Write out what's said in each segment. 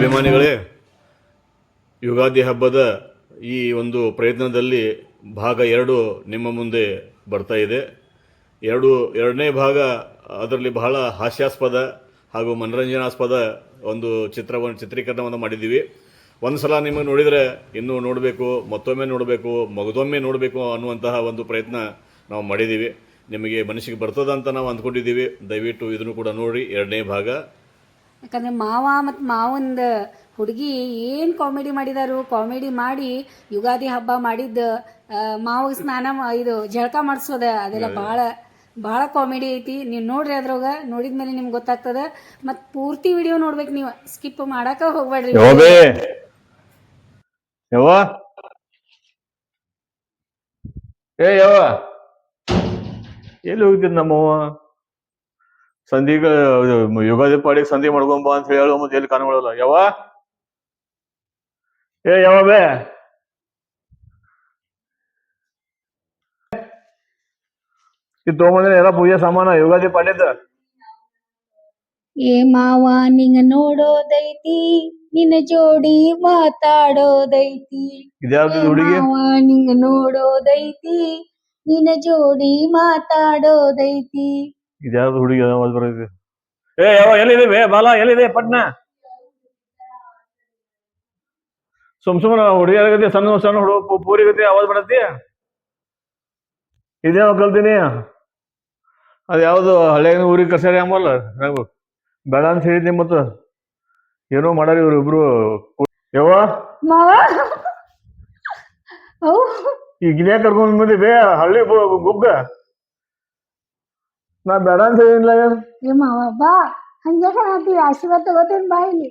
ಅಭಿಮಾನಿಗಳೇ, ಯುಗಾದಿ ಹಬ್ಬದ ಈ ಒಂದು ಪ್ರಯತ್ನದಲ್ಲಿ ಭಾಗ ಎರಡು ನಿಮ್ಮ ಮುಂದೆ ಬರ್ತಾ ಇದೆ. ಎರಡು, ಎರಡನೇ ಭಾಗ ಅದರಲ್ಲಿ ಬಹಳ ಹಾಸ್ಯಾಸ್ಪದ ಹಾಗೂ ಮನರಂಜನಾಸ್ಪದ ಒಂದು ಚಿತ್ರವನ್ನು ಚಿತ್ರೀಕರಣವನ್ನು ಮಾಡಿದ್ದೀವಿ. ಒಂದು ಸಲ ನಿಮಗೆ ನೋಡಿದರೆ ಇನ್ನೂ ನೋಡಬೇಕು, ಮತ್ತೊಮ್ಮೆ ನೋಡಬೇಕು, ಮಗದೊಮ್ಮೆ ನೋಡಬೇಕು ಅನ್ನುವಂತಹ ಒಂದು ಪ್ರಯತ್ನ ನಾವು ಮಾಡಿದ್ದೀವಿ. ನಿಮಗೆ ಮನಸ್ಸಿಗೆ ಬರ್ತದಂತ ನಾವು ಅಂದ್ಕೊಂಡಿದ್ದೀವಿ. ದಯವಿಟ್ಟು ಇದನ್ನು ಕೂಡ ನೋಡಿ. ಎರಡನೇ ಭಾಗ. ಯಾಕಂದ್ರೆ ಮಾವ ಮತ್ತು ಮಾವಂದ ಹುಡುಗಿ ಏನು ಕಾಮಿಡಿ ಮಾಡಿದಾರು? ಕಾಮಿಡಿ ಮಾಡಿ ಯುಗಾದಿ ಹಬ್ಬ ಮಾಡಿದ್ದ ಮಾವಿಗೆ ಸ್ನಾನ ಇದು ಜಳಕ ಮಾಡಿಸೋದ ಅದೆಲ್ಲ ಭಾಳ ಭಾಳ ಕಾಮಿಡಿ ಐತಿ. ನೀವು ನೋಡ್ರಿ ಅದ್ರೊಳಗ ನೋಡಿದ್ಮೇಲೆ ನಿಮ್ಗೆ ಗೊತ್ತಾಗ್ತದ. ಮತ್ತು ಪೂರ್ತಿ ವಿಡಿಯೋ ನೋಡ್ಬೇಕು ನೀವು. ಸ್ಕಿಪ್ ಮಾಡಾಕ ಹೋಗ್ಬೇಡ್ರಿ. ಏ ಯಾವ ಎಲ್ಲಿ ಹೋಗ್ತೀನಿ ನಮ್ಮವ್ವ? ಸಂಧಿಗ ಯುಗಾದಿ ಪಾಡಿಗೆ ಸಂಧಿ ಮಾಡ್ಕೊಂಬ ಅಂತ ಹೇಳು ಮತ್ತೆ ಎಲ್ಲಿ ಕಾಣಗಳಲ್ಲ ಯಾವ ಏ ಯಾವ ಬೇ? ಇದು ತೊಗೊಂಬಂದ್ರೆ ಎಲ್ಲ ಪೂಜೆ ಸಾಮಾನ ಯುಗಾದಿ ಪಾಡ್ಯದ? ಏ ಮಾವ ನಿಂಗ ನೋಡೋದೈತಿ ನಿನ್ನ ಜೋಡಿ ಮಾತಾಡೋದೈತಿ. ಇದ್ಯಾವ್ದು ಹುಡುಗಿ? ಮಾವ ನಿಂಗ ನೋಡೋದೈತಿ ನಿನ್ನ ಜೋಡಿ ಮಾತಾಡೋದೈತಿ. ಇದ್ಯಾವ್ದು ಹುಡುಗಿ ಬರೋದಿದೆ ಬರೋದು? ಏ ಯಾವ ಎಲ್ಲಿದೆ ಬೇ? ಬಾಲ ಎಲ್ಲಿದೆ? ಪಟ್ನ? ಸುಮ್ ಸುಮ್ಮನೆ ಹುಡುಗಿಯರ್ಗತಿ ಸಣ್ಣ ಸಣ್ಣ ಹುಡುಗ ಪೂರಿಗತಿ ಅವಾಜ್ ಬರತ್ತಿ ಇದೇನೋ ಕಲ್ತೀನಿ? ಅದು ಯಾವುದು ಹಳೆ ಊರಿಗೆ ಕರ್ಸ್ಯಾರ ಅಂಬಲ್ಲ? ನಂಗು ಬೇಡ ಅಂತ ಹೇಳಿದ್ನಿ ಮತ್ತ. ಏನೋ ಮಾಡಾರಿ ಇವ್ರು ಇಬ್ರು. ಯಾವ ಮಾವ? ಅವ್ ಈ ಗಿನ್ಯಾ ಕರ್ಕೊಂಡ್ ಬಂದಿ ಬೇ ಹಳ್ಳಿ ಗುಗ್ಗ. ನಾ ಬೇಡ ಅಂತ ಹೇಳಿಲ್ಲ ಏ ಮಾವ ಬಾ. ಹಂಗೆ ಕಾಣತಿ ಆಶೀರ್ವಾದ ತಗೋತೇನ್ ಬಾ ಇಲ್ಲಿ.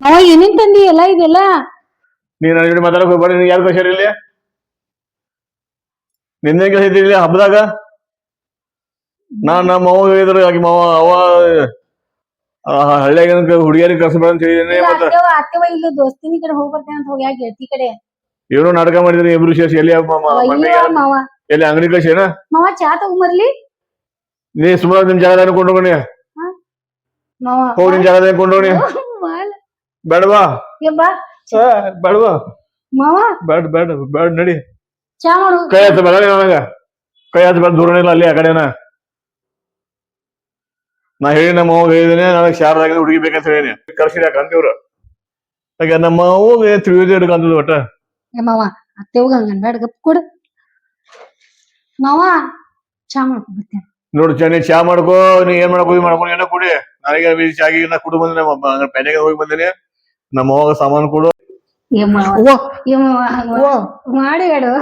ಮಾವ ಏನೇನ್ ತಂದಿ ಎಲ್ಲ ಇದೆಲ್ಲ ನೀನ್ ನನ್ನ ಮಾತಾಡಕ್ ಹೋಗ್ಬೇಡ. ನಿನ್ಗೆ ಯಾರು ಇಲ್ಲಿ ನಿನ್ನೆ ಕೆಲಸ ಇದ್ದಿಲ್ಲ ಹಬ್ಬದಾಗ? ನಾ ನಮ್ಮ ಅವ್ವ ಹೇಳಿದ್ರು ಆಕಿ ಮಾವ ಅವ ಹಳ್ಳಿಯಾಗ ಹುಡುಗಿಯರಿಗೆ ಕಳ್ಸಬೇಡ ಅಂತ ಹೇಳಿದೇನೆ. ಮತ್ತ ಅತ್ತೆವ ಅತ್ತೆವ ಇಲ್ಲಿ ದೋಸ್ತಿನಿ ಕಡೆ ಹೋಗಿ ಬರ್ತೇನೆ ಅಂತ ಹೋಗ್ಯಾಕ ಗೆಳತಿ ಕಡೆ? ಏನೋ ನಾಟಕ ಮಾಡಿದ್ರಿ ಇಬ್ರು ಶೇಷ. ಎಲ್ಲಿ ಮ- ಮ- ಮಾವ. ಎಲ್ಲಿ ಅಂಗಡಿ ಕಳ್ಸಿ ಮಾವ ಚಾ ತಗೊಂಬರ್ಲಿ? ನೀ ಸುಮಾರು ನಿಮ್ ಜಾಗದ ಕೊಂಡೋಗಣಿ ಮಾವ ಹೋಗಿ ನಿಮ್ ಜಾಗದ ಕೊಂಡೋಗಣಿ ಮಾಲ್. ಬೇಡವಾ? ಏ ಬಾ. ಆ, ಬೇಡವಾ? ಮಾವ. ಬೇಡ ಬೇಡ ಬೇಡ ನಡಿ. ಚಾ ಮಾಡು. ಕೈ ಹತ್ತ ಬೇಡ ನನಗ. ಕೈ ಹತ್ತ ಬೇಡ ದೂರ ಇಲ್ಲ ಅಲ್ಲಿ ಆ ಕಡೆನ. ನಾ ಹೇಳಿ ನಮ್ಮ ಅವ್ವ ಹೇಳಿದೀನಿ ನನಗೆ ಶಾರದಾಗ ಹುಡುಗಿ ಬೇಕಂತ ಹೇಳಿನಿ ಕರ್ಸಿರಿ ಅಂತಿವ್ರು ಹಾಗೆ ನಮ್ಮ ಅವ್ವಗೆ ತಿಳಿಯೋದೇ ಹಿಡ್ಕಂತದ ಒಟ್ಟ. ಏ ಮಾವ ಅತ್ತೆವ್ಗ ಹಂಗನ್ ಬೇಡ ಗಪ್ ಕೊಡು. ಮಾವ ಚಾ ಮಾಡ್ಕೊಂಡ್ ಬರ್ತೇನೆ. ನೋಡು ಚಾ ನೀ ಚಾ ಮಾಡ್ಕೋ ನೀ ಏನ್ ಮಾಡ್ಕೋ ಇದು ಮಾಡ್ಕೊ ಏನೋ ಕುಡಿ. ನನಗೆ ಚಾ ಚಾಗಿ ನಾ ಕುಡು ಬಂದೆ ಪೆನೆಗೆ ಹೋಗಿ ಬಂದಿನಿ. ನಮ್ಮ ಅವಾಗ ಸಾಮಾನು ಕೊಡು. ಹಂಗ್ ಮಾಡಿ ಹೇಳು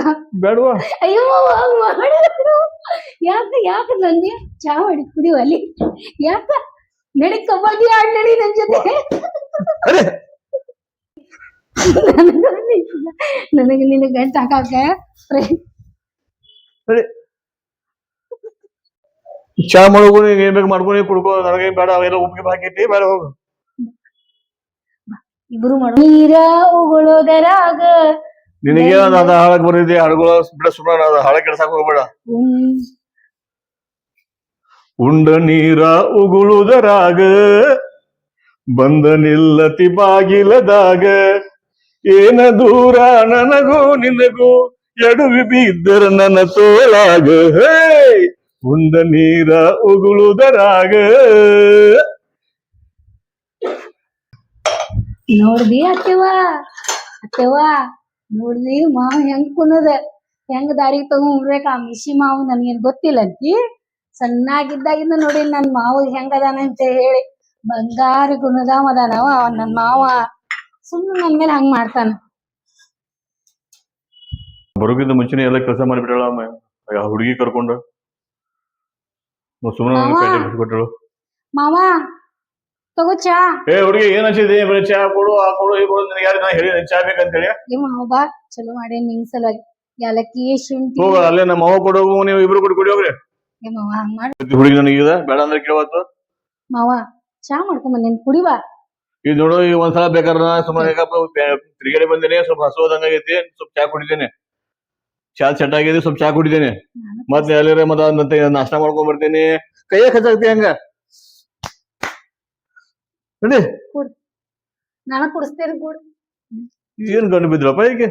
ಬೇಡವಾ ಅಯ್ಯೋ ಹಂಗ್ ಮಾಡಿದ್ರು. ಯಾಕ ಯಾಕ ನಂದಿ? ಚಾ ಮಾಡಿ ಕುಡಿಯುವ ಅಲ್ಲಿ ಯಾಕ? ನಡಿ ಕಬಡ್ಡಿ ಆಡ್ ನಡಿ ನನ್ ಜೊತೆ. ಅರೆ. ನನಗೆ ನಿನ್ನ ಗಂಟ ಹಾಕಾಕ ಅರೆ. ಚಾ ಮಾಡ್ಕೊಂಡು ನೀನ್ ಏನ್ ಬೇಕು ಮಾಡ್ಕೊಂಡು ಕುಡ್ಕೋ ನನಗೇನ್ ಬೇಡ ಅವೆಲ್ಲ ಉಪ್ಪಿಗೆ ಹಾಕಿಟ್ಟಿ ಬೇಡ ಹೋಗು. ಇಬ್ರು ಮಾಡೋ. ನೀರ ಉಗುಳೋದರಾಗ ನಿನಗೆ ಅದ ಹಾಳಕ್ ಬರಿದೆ ಹಡಗಳ ಬಿಡ ಸುಮ್ಮನೆ ಅದ ಹಾಳ ಕೆಡ್ಸಕ್ ಹೋಗ್ಬೇಡ. ಉಂ- ಉಂಡ ನೀರ ಉಗುಳುದರಾಗ ಬಂದ ನಿಲ್ಲತಿ ಬಾಗಿಲದಾಗ ಏನ ದೂರ ನನಗೂ ನಿನಗೂ ಎಡುವಿ ಬಿದ್ದರ ನನ್ನ ತೋಳಾಗ ಹೇ! ಉಂಡ ನೀರ ಉಗುಳುದರಾಗ. ನೋಡ್ದಿ ಅತ್ತೆವ ಅತ್ತೆವ ನೋಡ್ದಿ ಮಾವ ಹೆಂಗ್ ಕುನದ ಹೆಂಗ್ ದಾರಿ ತಗೊಂಡ್ಬೇಕ ಆ ಮಿಶಿ ಮಾವು ನನ್ಗೇನ್ ಗೊತ್ತಿಲ್ಲ ಅಂತಿ ಸಣ್ಣಾಗಿದ್ದಾಗಿಂದ ನೋಡಿ ನನ್ ಮಾವ ಹೆಂಗದಾನ ಅದಾನ ಅಂತ ಹೇಳಿ ಬಂಗಾರ ಗುಣದಾಮ ಅದಾನವ ಅವ ನನ್ ಮಾವ. ಸುಮ್ಮನೆ ನನ್ ಮೇಲೆ ಹಂಗ್ ಮಾಡ್ತಾನ. ಬರೋಕ್ಕಿಂತ ಮುಂಚೆನೆ ಎಲ್ಲ ಕೆಲಸ ಮಾಡಿಬಿಟ್ಟಳ ಹುಡುಗಿ ಕರ್ಕೊಂಡು? ಸುಮ್ಮನೆ ಮಾವ. ಕೊಟ್ಟಳು ಮಾವ ತಗೋ ಚಾ. ಏ ಹುಡುಗಿ ಏನ್ ಹಚ್ಚಿದೆ ಬರೀ ಚಾ ಕೊಡು ಆ ಕೊಡು ಈ ಕೊಡು ನಿನಗೆ ಯಾರು ನಾ ಹೇಳಿ ಚಾ ಬೇಕಂತೇಳಿ. ಏ ಮಾವ ಬಾ. ಚಲೋ ಮಾಡಿ ನಿಂಗ್ ಸಲುವಾಗಿ. ಯಾಲಕ್ಕಿ ಶುಂಠಿ. ಹೋಗ ಅಲ್ಲೇ ನಮ್ಮ ಅವ್ವ ಕೊಡು ನೀವು ಇಬ್ರು ಕೊಟ್ಟು ಕುಡಿ ಹೋಗ್ರಿ. ಏ ಮಾವ ಹಂಗ್ ಮಾಡ್. ಹುಡುಗಿ ನನಗೀಗ ಬೇಡ ಅಂದ್ರೆ ಕೇಳವತ್ತು ಮಾವ ಚಾ ಮಾಡ್ಕೊಂಡ್ ಬಂದೇನ್ ಕುಡಿವಾ ಇದು ನೋಡು ಈಗ ಒಂದ್ಸಲ ಬೇಕಾದ್ರೆ ನಾ ಸುಮ್ಮನೆ ತಿರುಗಡೆ ಬಂದೇನೆ ಸ್ವಲ್ಪ ಹಸುವುದಂಗೈತಿ ಸ್ವಲ್ಪ ಚಾ ಕುಡಿತೇನೆ. ಚಾ ಸೆಟ್ ಆಗಿದೆ ಸ್ವಲ್ಪ ಚಾ ಕುಡಿದೇನೆ. ಮತ್ತೆ ಎಲ್ಲರ ಮತ್ತ ನಾಷ್ಟ ಮಾಡ್ಕೊಂಡ್ ಬರ್ತೇನೆ. ಕೈಯ ಖರ್ಚಾಗ್ತಿ ಹಂಗ? ನೋಡಿ. ನಾನು ಕುಡಿಸ್ತೇನೆ ಕೂಡ. ಏನ್ ಗಂಡು ಬಿದ್ರಪ್ಪ ಈಗ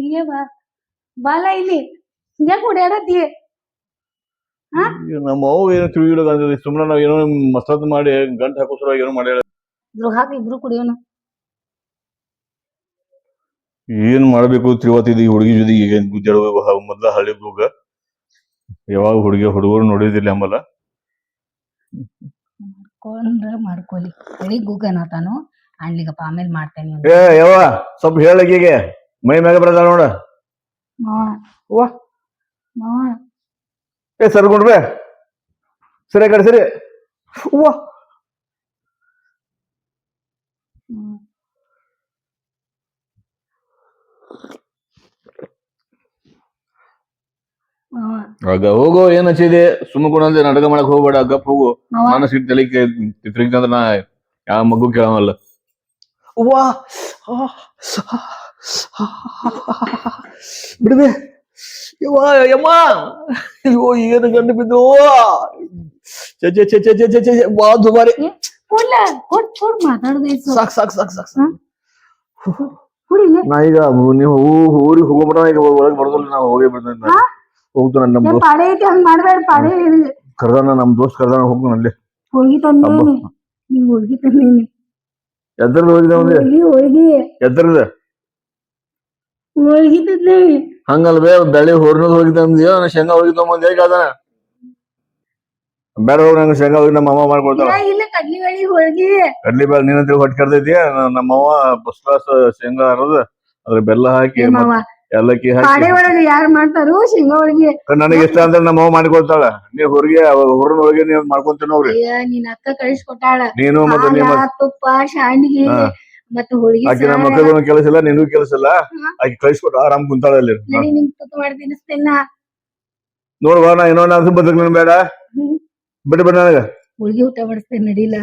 ಇಲ್ಲೇ ಬಾ. ಬಾಲ ಇಲ್ಲಿ. ಯಾಕೆ ಓಡಾಡತ್ತಿ ನಮ್ಮ ಅವು ಏನೋ ತಿಳಿಯಿಲ್ಲ ಸುಮ್ಮನೆ ನಾವ್ ಏನೋ ಮಸಾದ್ ಮಾಡಿ ಗಂಟು ಹಾಕೋಸ್ರ ಏನೋ ಮಾಡ್ಯಾಳ. ಇಬ್ರು ಹಾಕಿ ಇಬ್ರು ಕುಡಿಯೋನು. ಏನ್ ಮಾಡ್ಬೇಕು ತಿರುವತ್ತಿದ್ ಈ ಹುಡುಗಿ ಜೊತೆ? ಈಗ ಗುದ್ದಾಡುವ ಮೊದ್ಲ ಹಳ್ಳಿ ಹೋಗ. ಯಾವಾಗ ಹುಡುಗಿ ಹುಡುಗರು ನೋಡಿದಿಲ್ಲ ಅಂಬಲ್ಲ ಮಾಡ್ಕೊಂಡ್ರ ಮಾಡ್ಕೊಲಿ. ಹೊಳಿ ಗೂಗನ ತಾನು. ಅಣ್ಲಿಗಪ್ಪ ಆಮೇಲೆ ಮಾಡ್ತೇನೆ ಏ ಯವ್ವ ಸ್ವಲ್ಪ ಹೇಳಗೀಗೆ ಮೈ ಮ್ಯಾಗ ಬರದ ನೋಡ. ಮಾವ ವಾ ಮಾವ ಏ ಸರ್ಕೊಂಡ್ರೆ ಸರಿ ಕಡೆ ಸರಿ. ವಾ ಹ್ಮ್. ಮಾವ ಆಗ ಹೋಗೋ ಏನ್ ಹಚ್ಚಿದೆ ಅಂದ್ರೆ ನಾಟಕ ಮಾಡಕ್ ಹೋಗ್ಬೇಡ ಗಪ್ ಹೋಗು. ನಾನು ಸಿಟ್ ತಲೆ ತಿರುಗಿದಂದ್ರ ನಾ ಯಾವ ಮಗು ಕೇಳವಲ್ಲ ವಾ ಬಿಡುವೆ ಯವ್ವ ಯಮ್ಮ. ಅಯ್ಯೋ ಏನು ಗಂಡು ಬಿದ್ದು. ಚೆ ಚೆ ಚೆ ಚೆ ಚೆ ಚೆ ಚೆ ಬಾ ದುಬಾರಿ ಕೊಡ್ಲ ಸಾಕ್ ಸಾಕ್ ಸಾಕ್ ಸಾಕ್ ನಾ ಈಗ ನೀವು ಊರಿಗೆ ಹೋಗ್ಬಿಡ ಈಗ ಒಳಗೆ ಬರೋದಿಲ್ಲ ನಾವು ಹೋಗೇ ಬಿಡ್ತೇನೆ ನಾನು ನನ್ನ ನಮ್ ಏ ದೋಸ್ತ್ ಪಾಡೆ ಐತಿ ಹಂಗ್ ಮಾಡ್ಬೇಡ ಪಾಡೆ ಕರ್ದಾನ ನಮ್ ದೋಸ್ತ್ ಕರ್ದಾನ ಅಲ್ಲಿ. ಹೋಗಿ ತಂದೇನಿ ಹೋಗಿದ ಅವ್ನಿಗೆ ಹೋಳ್ಗಿ ಹೋಗಿ ತಂದೇನಿ ಬೆಳಿ ಹೊರ್ನದ್ ಹೋಗಿ ತಂದ್ಯೋ ನಾ ಶೇಂಗಾ ಹೋಗಿ ತಗೊಂಬಂದ್ ಹೇಗೆ ಅದಾನ ಬೇಡ ಹೋಗಿ ನಂಗೆ ಶೇಂಗಾ ಹೋಗಿ ನಮ್ಮ ಅಮ್ಮ ಮಾಡ್ಕೊಡ್ತಾಳ. ಇಲ್ಲ ಇಲ್ಲ ಕಡ್ಲಿ ಬೇಳಿ ಕಡ್ಲಿ ಬೇಳೆ ನೀನಂತ ಹೊಟ್ಟೆ ಕರ್ದೈತಿ ನಮ್ಮ ಅವ್ವ ಬಸ್ ಕ್ಲಾಸ್ ಶೇಂಗಾ ಅರದ ಅದ್ರ ಬೆಲ್ಲ ಹಾಕಿ ಮಾವ ಪಾಡೆ ಹಾಕಿ ಯಾರು ಮಾಡ್ತಾರು? ಶೇಂಗಾ ಹೋಳಿಗೆ ನನಗೆ ಇಷ್ಟ ಅಂದ್ರೆ ನಮ್ಮ ಅವ್ವ ಮಾಡಿಕೊಡ್ತಾಳ. ನೀ ಹೊರಗೆ ಹೊರನ ಒಳಗೆ ನೀವ್ ಮಾಡ್ಕೊಂತೀನಿ ಹೋಗ್ರಿ ಅಯ್ಯ ನಿನ್ ಅಕ್ಕ ಕಳಿಸ್ಕೊಟ್ಟಾಳ. ನೀನು ಮತ್ತೆ ಹಾಲ, ನಿಮ್ಮ ತುಪ್ಪ ಶಾಂಡ್ಗಿ ಹಾ. ಮತ್ತ ಹೋಳ್ಗಿ ಆಕಿ ನಮ್ಮ ಸಾರ. ಮಕ್ಕಳಿಗೂ ಕೆಲಸ ಇಲ್ಲ ನಿನಗೂ ಕೆಲಸ ಇಲ್ಲ ಹಾ. ಆಕಿ ಕಳಿಸ್ಕೊಟ್ಟು ಆರಾಮ್ ಕುಂತಾಳ ಅಲ್ಲಿ. ನಡಿ ನಿಂಗ್ ತುಪ್ಪ ಮಾಡಿ ತಿನ್ನಿಸ್ತೇನ ನೋಡ್ಬಾ ನಾ ಏನೋ ಬದುಕ್ ಬೇಡ. ಹ್ಮ್. ಬಿಡು ಬಿಡ ನನಗ. ಹೋಳ್ಗಿ ಊಟ ಮಾಡಿಸ್ತೇನೆ ನಡಿಲ್ಲ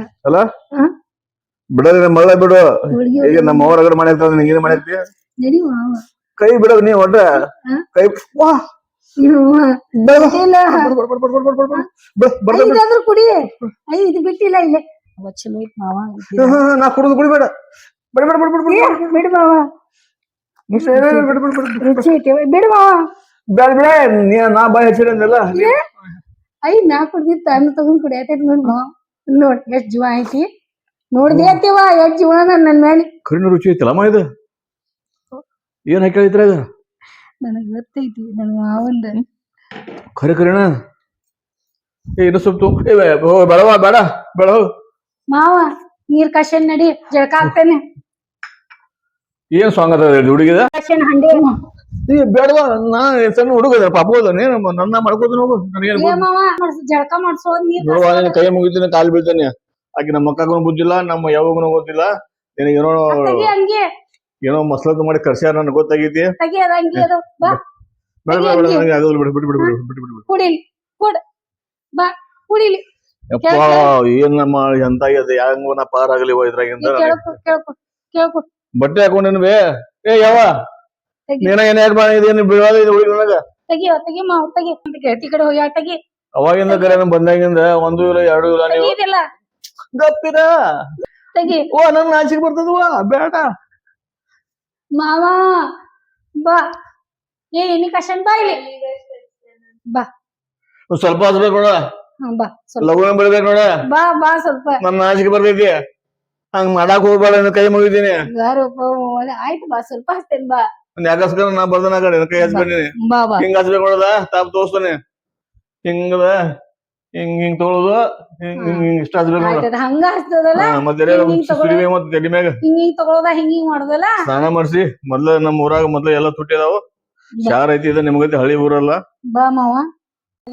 ಬಿಡೋದಿನ ಮಳ್ಳ ಬಿಡು. ಹೋಳ್ಗಿ ಈಗ ಊಟ ನಮ್ಮ ಅವ್ರ ಅಗಡ ನೀನ್ ಕೈ ಬಿಡೋದು ನೀವು ಒಟ್ಟ ಕೈ ವಾ ಕುಡಿ ಇದು ಬಿಟ್ಟಿಲ್ಲ ಇಲ್ಲೇ ನಾ ಕುಡಿದು ಕುಡಿಬೇಡ ಬಿಡ ಬಿಡ ಬಿಡ ಬಿಡ ಬೇಡ ನಾ ಬಾಯಿ ಹಚ್ಚಿಡ ಐ ನಾ ಕುಡ್ದಿತ್ತ ಅನ್ನ ತಗೊಂಡ್ ಕುಡಿಯತೈತಿ ನೋಡ್ ನೋಡ್ ಎಷ್ಟ್ ಜೀವ ಐತಿ ನೋಡ್ದೆ ಅತ್ತೇವ ಎಷ್ಟ್ ಜೀವನ ನನ್ ಮೇಲೆ ಕಣ್ಣು ರುಚಿ ಐತಲ್ಲ ಮಾ ಇದು ಏನ್ ಹಾಕಿ ಇದ್ರಾಗ? ನನಗ್ ಗೊತ್ತೈತಿ ನನ್ ಮಾವಂದ ಖರೆ ಖರೇನ? ಏ ಇನ್ನು ಸ್ವಲ್ಪ. ಏ ಬೇಡವಾ ಬೇಡ ಬೇಡ ಹೋಗು. ಮಾವ ನೀರ್ ಕಷನ್ ನಡಿ ಜಳಕ ಹಾಕ್ತೇನೆ. ಏನ್ ಸಾಂಗ್ ಅದ ಹುಡುಗಿದ? ಕಷನ್ ಹಂಡೆ ಏ ಬೇಡವಾ ನಾ ಸಣ್ಣ ಹುಡುಗದ ಪಾಪ ಹೋದ ನೀನು ನನ್ನ ಮಾಡ್ಕೋತೀನಿ ಹೋಗು ನನಗೇನ್ ಏ ಮಾವ ಮಾಡ್ಸ್- ಜಳಕ ಮಾಡ್ಸೋದ್ ನೀರ್ ನೋಡುವ ನಿನ್ನ ಕೈ ಮುಗಿತೀನಿ ಕಾಲು ಬೀಳ್ತೇನೆ. ಆಕೆ ನಮ್ಮ ಅಕ್ಕಗೂ ಬುದ್ಧಿಲ್ಲ ನಮ್ಮ ಯಾವಾಗೂ ಗೊತ್ತಿಲ್ಲ. ನಿನಗೆ ಏನೋ ತೆಗಿ ಹಂಗೆ. ಏನೋ ಮಸಲದ ಮಾಡಿ ಕರ್ಸ್ಯಾರ ನನಗೆ ಗೊತ್ತಾಗೈತಿ? ಅದು. ಬಾ. ಬೇಡ ಬೇಡ ಬೇಡ ನನಗೆ ಆಗೋದಿಲ್ಲ ಬಿಡು ಬಿಡು ಬಿಡು ಬಿಡು ಬಿಡು ಬಿಡು ಬಿಡು. ಕುಡಿಲಿ. ಕುಡ್. ಬಾ. ಕುಡಿಲಿ. ಯಪ್ಪ ಏನ್ ನಮ್ಮ ಹೆಂಗೋ ನಾ ಪಾರ್ ಆಗಲಿ ಇದ್ರಾಗಿಂದ ನೀ ಕೇಳ್ಕೊ ಕೇಳ್ಕೊ ಕೇಳ್ಕೊ. ಬಟ್ಟೆ ಹಾಕೊಂಡೇನು ಬೇ ಏ ಯಾವ ನೀನ ಏನ್ ಯಾರು ಇದೇನು ಬೀಳೋದ ಇದು ಹುಡುಗಿ ನನಗ? ತೆಗಿಯೋ ತೆಗಿ ಮಾವ ತೆಗಿ. ಅಂತ ಗೆಳತಿ ಕಡೆ ಹೋಗ್ಯಾಳ ತೆಗಿ. ಅವಾಗಿಂದ ಕರೆ ನಮ್ ಬಂದಾಗಿಂದ ಒಂದು ಇಲ್ಲ ಎರಡು ಇಲ್ಲ ನೀವು ಗಪ್ಪಿರ? ತೆಗಿ. ಓ ನನ್ ನಾಚಿಕೆ ಬರ್ತದವಾ ಬೇಡ. ಮಾವ ಬಾ. ಏ ಇನಿ ಕಷ್ಟ ಬಾ ಇಲ್ಲಿ. ಬಾ. ಒಂದ್ ಸ್ವಲ್ಪ ಹಚ್ಬೇಕು ನೋಡ. ಹಾ ಬಾ. ಸ್ವಲ್ಪ. ನೋಡ. ಬಾ ಬಾ ಸ್ವಲ್ಪ. ನನ್ ನಾಚಿಕೆ ಬರ್ತೈತಿ ಹಂಗ್ ಮಾಡಾಕ್ ಹೋಗ್ಬೇಡ ನಿನ್ನ ಕೈ ಮುಗಿದೀನಿ ಯಾರಪ್ಪ ಆಯ್ತು ಬಾ ಸ್ವಲ್ಪ ಹಚ್ತೇನೆ ಬಾ. ಒಂದ್ ಯಾಕಸ್ಕರ ನಾ ಬರ್ದನ ಕಡೆ? ಕೈ ಹಚ್ಬಿಟ್ಟಿನಿ ಬಾ ಬಾ. ಹಿಂಗ್ ಹಚ್ಬೇಕು ನೋಡದ ತಾಪ್ ತೋರ್ಸ್ತಾನೆ. ಹಿಂಗದ ಹಿಂಗ್ ಹಿಂಗ್ ತೊಳದು ಹಿಂಗ್ ಹಿಂಗ್ ಹಿಂಗ್ ಇಷ್ಟ ಹಚ್ಬೇಕು ನೋಡ. ಆಯ್ತದ ಹಂಗ ಹಚ್ತದಲ್ಲ? ಮತ್ತೆ ಹಿಂಗ್ ಹಿಂಗ್ ತಗೊಳೋದು. ಸುಲಿವೆ ಮತ್ತೆ ತಲೆ ಮ್ಯಾಗ. ಹಿಂಗ್ ಹಿಂಗ್ ತಗೊಳೋದ ಹಿಂಗ್ ಹಿಂಗ್ ಮಾಡೋದಲ್ಲ? ಸ್ನಾನ ಮಾಡಿಸಿ ಮೊದ್ಲ ನಮ್ಮ ಊರಾಗ ಮೊದ್ಲ ಎಲ್ಲಾ ತುಟ್ಟಿ ಅದಾವ. ಶಾರ್ ಐತಿ ಇದ ನಿಮ್ಗತಿ ಹಳಿ ಊರಲ್ಲ. ಬಾ ಮಾವ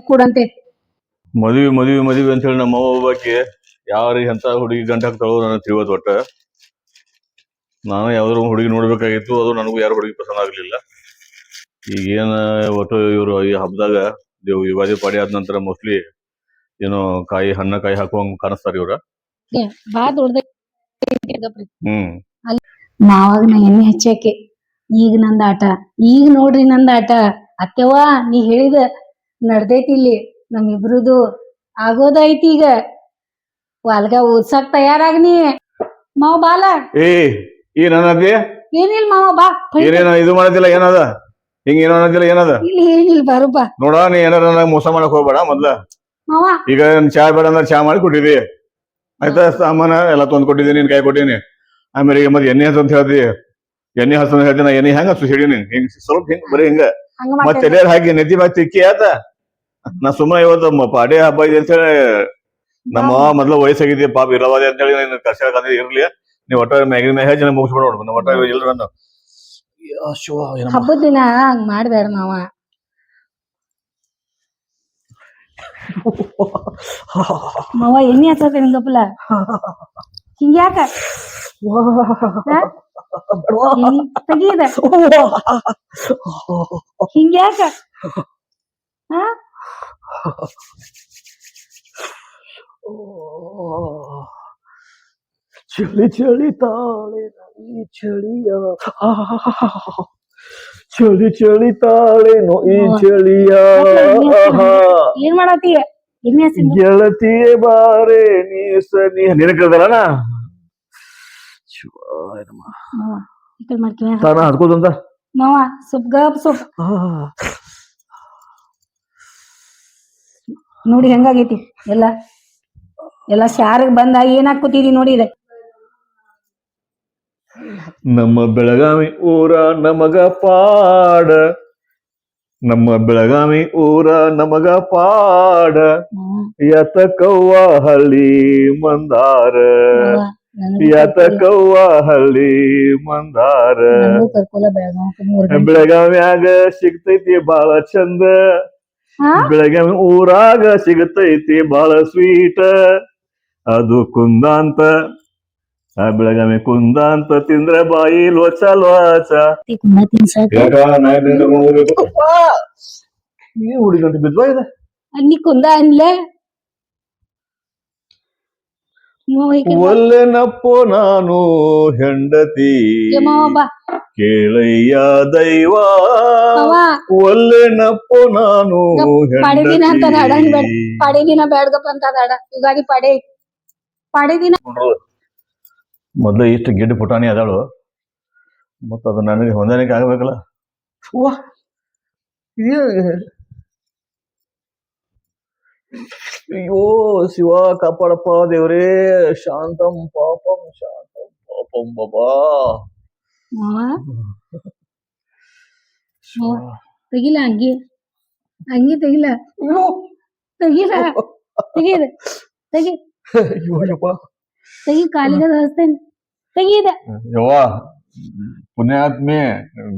ಕೂಡಂತೆ. ಮದ್ವಿ ಮದ್ವಿ ಮದ್ವಿ ಅಂತ ಹೇಳಿ ನಮ್ಮ ಅವ್ವ ಒಬ್ಬಾಕಿ ಯಾರು ಎಂತ ಹುಡುಗಿ ಗಂಟ ಹಾಕ್ತಾಳೋ ನನಗೆ ತಿಳಿಯೋದು ಒಟ್ಟ. ನಾನು ಯಾವ್ದಾರು ಒಂದ್ ಹುಡುಗಿ ನೋಡ್ಬೇಕಾಗಿತ್ತು ಅದು ನನಗೂ ಯಾರು ಹುಡುಗಿ ಪಸಂದ್ ಆಗ್ಲಿಲ್ಲ. ಈಗ ಏನ ಒಟ್ಟು ಇವ್ರು ಈ ಹಬ್ಬದಾಗ ದೇವ್ ಯುಗಾದಿ ಪಾಡಿ ಆದ ನಂತರ ಮೋಸ್ಟ್ಲಿ ಏನೋ ಕಾಯಿ ಹಣ್ಣ ಕಾಯಿ ಹಾಕುವ ಕಾಣಿಸ್ತಾರ ಇವ್ರ? ಬಾ ದೊಡ್ಡ ಹ್ಮ್. ಮಾವಾಗ ನಾ ಎಣ್ಣೆ ಹಚ್ಚಾಕೆ ಈಗ ನಂದ ಆಟ ಈಗ ನೋಡ್ರಿ ನಂದ ಆಟ. ಅತ್ತೆವ್ವ ನೀ ಹೇಳಿದ ನಡ್ದೈತಿ ಇಲ್ಲಿ ನಮ್ಮಿಬ್ರದು ಆಗೋದೈತಿ ಈಗ. ವಾಲ್ಗ ಓದ್ಸಕ್ ತಯಾರಾಗ್ನಿ ಮಾವ ಬಾಲ. ಏ ಏನ್ ಅನ್ನತಿ ಏನಿಲ್ಲ ಮಾವ ಬಾ ಏನೇನ ಇದು ಮಾಡೋದಿಲ್ಲ ಏನದ? ಹಿಂಗ ಏನೋ ಅನ್ನೋದಿಲ್ಲ ಏನದ? ಇಲ್ಲಿ ಏನಿಲ್ಲ ಬಾರು ಬಾ ನೋಡ ನೀ ಏನಾರ ಮೋಸ ಮಾಡಕ್ ಹೋಗ್ಬೇಡ ಮೊದ್ಲ. ಮಾವ. ಈಗ ಚಾ ಬೇಡ ಅಂದ್ರೆ ಚಾ ಮಾಡಿ ಕೊಟ್ಟಿದಿ. ಆಯ್ತಾ ಸಾಮಾನ ಎಲ್ಲ ತಂದ್ ಕೊಟ್ಟಿದ್ದೀನಿ ನಿನ್ ಕೈ ಕೊಟ್ಟಿನಿ. ಆಮೇಲೆ ಈಗ ಮತ್ತೆ ಎಣ್ಣೆ ಹಚ್ಚು ಅಂತ ಹೇಳ್ತಿ ಎಣ್ಣೆ ಹಚ್ಚು ಅಂತ ಹೇಳ್ತೀನಿ ಎಣ್ಣೆ ಹೆಂಗ ಹಚ್ಚು ಹೇಳಿ ನೀನ್ ಹಿಂಗ್ ಸ್ವಲ್ಪ ಹಿಂಗ್ ಬರೀ ಹಿಂಗ. ಹಂಗ ಮತ್ತೆ ಹಾಗೆ ಹಾಕಿ ನೆತ್ತಿ ಮ್ಯಾಗ ತಿಕ್ಕಿ ಆತ. ನಾ ಸುಮ್ಮನೆ ಇವತ್ತು ಮ- ಪಾಡೆ ಹಬ್ಬ ಇದೆ ಅಂತ ಹೇಳಿ ನಮ್ಮ ಮೊದ್ಲು ವಯಸ್ಸಾಗಿದೆ ಪಾಪ ಇರವಾದೆ ಅಂತ ಹೇಳಿ ನೀನು ಕಷ್ಟ ಇರ್ಲಿ. ನೀವು ಒಟ್ಟ ಮ್ಯಾಗಿನ ಮ್ಯಾಗ ಜನ ಮುಗಿಸ್ಬಿಡ ನೋಡು ಒಟ್ಟ ಇಲ್ರ ಹಬ್ಬದ ದಿನ ಹಂಗ ಮಾಡ್ಬೇಡ ಮಾವ. ಮಾವ ಎಣ್ಣೆ ಹಚ್ಚತ್ತೆ ನಿಂಗಪ್ಪಲ ಹಿಂಗ್ಯಾಕ ಹಾ? ಹಿಂಗ್ ತೆಗೀದ ಹಿಂಗ್ಯಾಕ ಹಾ ಚಳಿ ಚಳಿ ತಾಳೆ ಈ ಚಳಿಯ ಚಳಿ ಚಳಿ ತಾಳೇನೋ ಈ. ಚಳಿಯ. ಏನ್ ಮಾಡತ್ತಿ ಗೆಳತಿಯೇ ಬಾರೆ ನೀ ಸನಿ. ತಾನ ಹತ್ಕೋದಂತ ಮಾವ ಸುಪ್ ಗಪ್ ಸುಪ್. ನೋಡಿ ಹೆಂಗಾಗೈತಿ? ಎಲ್ಲ ಎಲ್ಲ ಶಾರಿಗೆ ಬಂದ ಏನಾಗ್ ಕೂತಿದಿ ನೋಡಿ ಇದೆ. ನಮ್ಮ ಬೆಳಗಾವಿ ಊರ ನಮಗ ಪಾಡ. ನಮ್ಮ ಬೆಳಗಾವಿ ಊರ ನಮಗ ಪಾಡ. ಯತಕವ್ವ ಹಳ್ಳಿ ಮಂದಾರ. ಯತಕವ್ವ ಹಳ್ಳಿ ಮಂದಾರ. ಬೆಳಗಾವ್ಯಾಗ ಸಿಗ್ತೈತಿ ಬಾಳ ಚಂದ. ಬೆಳಗಾವಿ ಊರಾಗ ಸಿಗತೈತಿ ಬಾಳ ಸ್ವೀಟ್ ಅದು ಕುಂದಾಂತ. ಆ ಬೆಳಗಾವಿ ಕುಂದಾಂತ ತಿಂದ್ರೆ ಬಾಯಿ ಲೋಚ ಲೋಚ. ಕುಂದ ತಿನ್ಸಾಕ ಈ ಹುಡುಗಂತ ಬಿದ್ವಾ ಇದೆ? ಅನ್ನಿ ಕುಂದ ಅನ್ಲೆ. ಒಲ್ಲೆನಪ್ಪೋ ನಾನು ಹೆಂಡತಿ. ಕೇಳಯ್ಯ ದೈವ. ಒಲ್ಲೆನಪ್ಪೋ ನಾನು ಪಡೆದಿನ ಪಾಡಿ ದಿನ ಅಂತ ಹಾಡನ್ ಬೇಡ. ಹೆಂಡತಿ. ಪಾಡೆ ಗಾಡಿ ಬ್ಯಾಡ್ಗಪ್ಪ ಅಂತ ಯುಗಾದಿ ಪಡೆ ಐತಿ. ಮೊದ್ಲು ಇಷ್ಟು ಗಿಡ್ಡ ಪುಟಾಣಿ ಅದಾಳು. ಮತ್ತ ಅದು ನನಗೆ ಹೊಂದಾಣಿಕೆ ಆಗ್ಬೇಕಲ್ಲ. ಅಯ್ಯೋ ಶಿವ ಕಾಪಾಡಪ್ಪ ದೇವ್ರೇ. ಶಾಂತಂ ಪಾಪಂ ಶಾಂತಂ ಪಾಪಂ ಬಾಬಾ. ತೆಗಿಲ ಅಂಗಿ. ಅಂಗಿ ತೆಗಿಲ. ತೆಗಿಲ. ತೆಗೀದ ತೆಗಿ. ಅಯ್ಯೋ ಯಪ್ಪ ತೆಗಿ ಕಾಲಿಗೆ ತಂಗಿ ತೆಗೀದ ಯವ್ವ ಪುಣ್ಯಾತ್ಮೆ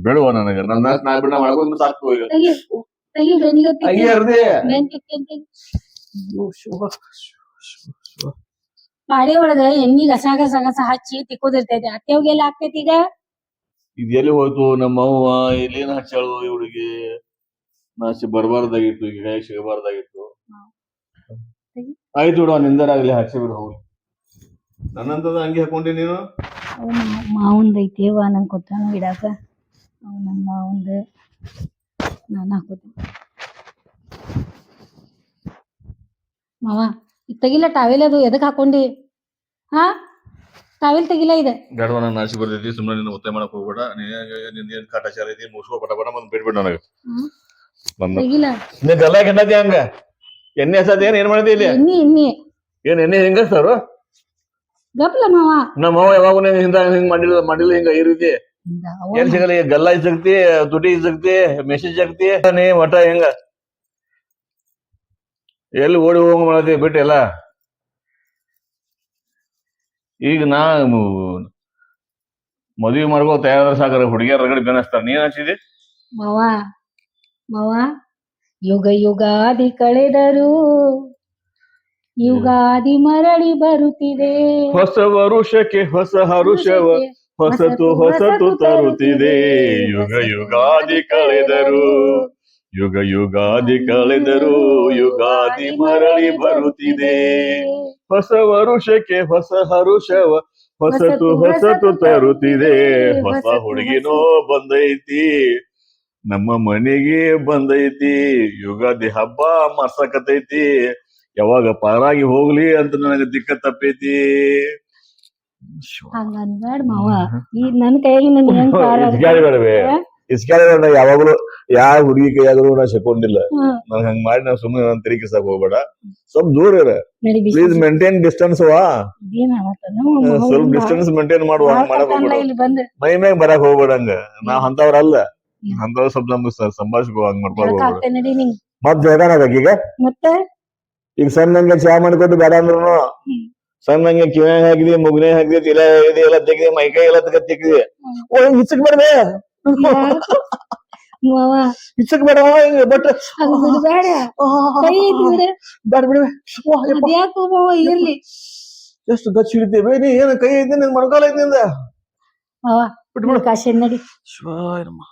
ಬೇಡುವ ನನಗೆ. ನನ್ನ ನಾ ಬಿಡ ಮಾಡ್ಕೊಂಡು ಸಾಕು ಈಗ. ತೆಗಿ ತೆಗಿ ಬೆನ್ನಿಗೆ ತೆಗಿ. ಅಯ್ಯ ಅರ್ಧಿ ಬೆನ್ ತೆಗ್ತೇನ್ ತೆಗಿ. ಅಯ್ಯೋ ಶಿವ ಪಾಡೆ ಒಳಗ ಎಣ್ಣಿ ಗಸ ಗಸ ಗಸ ಹಚ್ಚಿ ತಿಕ್ಕೋದಿರ್ತೈತಿ. ಅತ್ತೆವ್ಗೆಲ್ಲ ಆಗ್ತೈತಿ ಈಗ? ಇದು ಎಲ್ಲಿ ಹೋಯ್ತು? ನಮ್ಮ ಅವ್ವ ಇಲ್ಲೇನ ಹಚ್ಚಾಳು ಇವಳಿಗೆ ನಾಸಿ ಬರಬಾರ್ದಾಗಿತ್ತು ಈಗ ಕೈ ಸಿಗಬಾರ್ದಾಗಿತ್ತು. ಆಯ್ತು ಬಿಡು ನಿಂದರಾಗ್ಲಿ ಹಚ್ಚಿ ಬಿಡು ಹೋಗಿ ನನ್ನಂತದ ಹಂಗೆ ಹಾಕೊಂಡಿ ನೀನು? ಅವ್ ಮಾವಂದ ಐತೇವ ನಂಗೆ ಕೊಟ್ಟಾನ ಇಡಾಕ. ಅವ ನಮ್ಮ ಮಾವಂದ ನಾನು ಹಾಕೋತೀನಿ. ಮಾವ ಈಗ ತೆಗಿಲ್ಲ ಟಾವೆಲ್ ಅದು ಎದಕ್ ಹಾಕೊಂಡಿ? ಹಾ? ಟಾವೆಲ್ ತೆಗಿಲ್ಲ ಇದೆ ಗಡವನ ನಾನು ನಾಸಿ ಬರ್ತೈತಿ ಸುಮ್ಮನೆ ನಿನ್ನ ಒತ್ತಾಯ ಮಾಡಕ್ ಹೋಗ್ಬೇಡ. ನಿನ್ನ ಏನ್ ಕಾಟಾಚಾರ ಐತಿ ಮುಗಿಸ್ಕೋ ಪಟ ಪಟ ಬಂದು ಬಿಡ್ಬಿಡು ನನಗೆ. ಬಂದ. ತೆಗಿಲ್ಲ ನೀ ಗಲ್ಲ ಕೆಂಡತಿ ಹಂಗ? ಎಣ್ಣೆ ಹಸದ ಏನ್ ಏನ್ ಮಾಡಿದಿ ಇಲ್ಲಿ? ಎಣ್ಣಿ ಎಣ್ಣಿ. ಏನ್ ಎಣ್ಣೆ ಹೆಂಗಸ್ತಾರು ಸರ್ ಗಪ್ಲ ಮಾವ. ನಮ್ಮ ಅವ್ವ ಯಾವಾಗ ಹಿಂದ ಹಿಂಗ್ ಮಾಡಿಲ್ಲ ಮಾಡಿಲ್ಲ ಹಿಂಗ ಈ ರೀತಿ. ಅವ್ವ ಏನ್ ಸಿಗಲ್ಲ ಈಗ ಗಲ್ಲ ತುಟಿ ಇಸಕ್ತಿ ಮೆಸೇಜ್ ಆಗ್ತಿ ನೀ ಮಠ ಹೆಂಗ. ಎಲ್ಲಿ ಓಡಿ ಹೋಗ ಮಾಡತಿ ಬಿಟ್ಟು ಎಲ್ಲ. ಈಗ ನಾ ಮದುವೆ ಮದ್ವಿ ಮಾಡ್ಕೋ ತಯಾರ ಸಾಕಾರ ಹುಡುಗಿಯರ ರಗಡಿ ಬೆನಸ್ತಾರ. ನೀನ್ ಹಚ್ಚಿದಿ ಮಾವ ಮಾವ ಯುಗ ಯುಗಾದಿ ಕಳೆದರು ಯುಗಾದಿ ಮರಳಿ ಬರುತ್ತಿದೆ. ಹೊಸ ವರುಷಕ್ಕೆ ಹೊಸ ಹರುಷವ ಹೊಸತು ಹೊಸತು ತರುತ್ತಿದೆ. ಯುಗ ಯುಗಾದಿ ಕಳೆದರು ಯುಗ ಯುಗಾದಿ ಕಳೆದರು ಯುಗಾದಿ ಮರಳಿ ಬರುತ್ತಿದೆ. ಹೊಸ ವರುಷಕ್ಕೆ ಹೊಸ ಹರುಷವ ಹೊಸತು ಹೊಸತು ತರುತ್ತಿದೆ. ಹೊಸ ಹುಡುಗಿನೋ ಬಂದೈತಿ ನಮ್ಮ ಮನೆಗೆ ಬಂದೈತಿ ಯುಗಾದಿ ಹಬ್ಬ ಮರ್ಸಕತೈತಿ ಯಾವಾಗ ಪಾರಾಗಿ ಹೋಗ್ಲಿ ಅಂತ ನನಗೆ ದಿಕ್ಕ ತಪ್ಪೈತಿ. ಬೇಡವೆ. ಇಸ್ಕ್ಯಾಲಿ ಯಾವಾಗಲೂ ಯಾವ ಹುಡುಗಿ ಕೈಯಾಗಲೂ ನಾ ಸೆಕೊಂಡಿಲ್ಲ ನನ್ ಹಂಗ್ ಮಾಡಿ ನಾ ಸುಮ್ಮನೆ ನನ್ ತಿರುಗಿಸ ಹೋಗ್ಬೇಡ. ಸ್ವಲ್ಪ ದೂರ ಇರ. ಪ್ಲೀಸ್ ಮೇಂಟೈನ್ ಡಿಸ್ಟೆನ್ಸ್ ವಾ? ಸ್ವಲ್ಪ ಡಿಸ್ಟೆನ್ಸ್ ಮೇಂಟೈನ್ ಮಾಡುವ ಮಾಡಕ್ ಹೋಗ್ಬೇಡ. ಮೈ ಮ್ಯಾಗ ಬರಕ್ ಹೋಗ್ಬೇಡ ಹಂಗ. ನಾವ್ ಅಂತವ್ರಲ್ಲ. ಅಂತವ್ರ ಸ್ವಲ್ಪ ನಮ್ಗೆ ಸಂಭಾಷಿಸ್ಕೋ ಹಂಗ್ ಮಾಡ್ಕೊಳ್ಬೋದು ಮತ್ ಈಗ ಮತ್ತೆ? ಈಗ ಸಣ್ಣಂಗೆ ಚಾ ಮಾಡಿಕೊಟ್ಟು ಬೇಡ ಅಂದ್ರು. ಸಣ್ಣಂಗೆ ಕಿವ ಹಾಕಿದಿ ಮುಗ್ನೆ ಹಾಕಿದಿ ತಲೆ ಹಾಕಿದಿ ಎಲ್ಲ ತೆಗ್ದಿ ಮೈಕೈ ಎಲ್ಲ ತೆಗ್ದ್ ಓ ಹಿಚ್ಚಕ್ ಬೇಡವೆ ಮಾವ ಹಿಚ್ಚಕ್ ಬೇಡ ಬಟ್ ಹಂಗ ಬಿಡ ಬೇಡ ಮಾವ ಇರ್ಲಿ ಎಷ್ಟು ಗಚ್ಚ ಹಿಡಿತೇವೆ ನೀ ಏನ ಕೈ ಐತಿ ನಿನ್ ಮೊಣಕಾಲ ಐತಿ ನಿಂದ ಕಾಶಿ ನಡಿ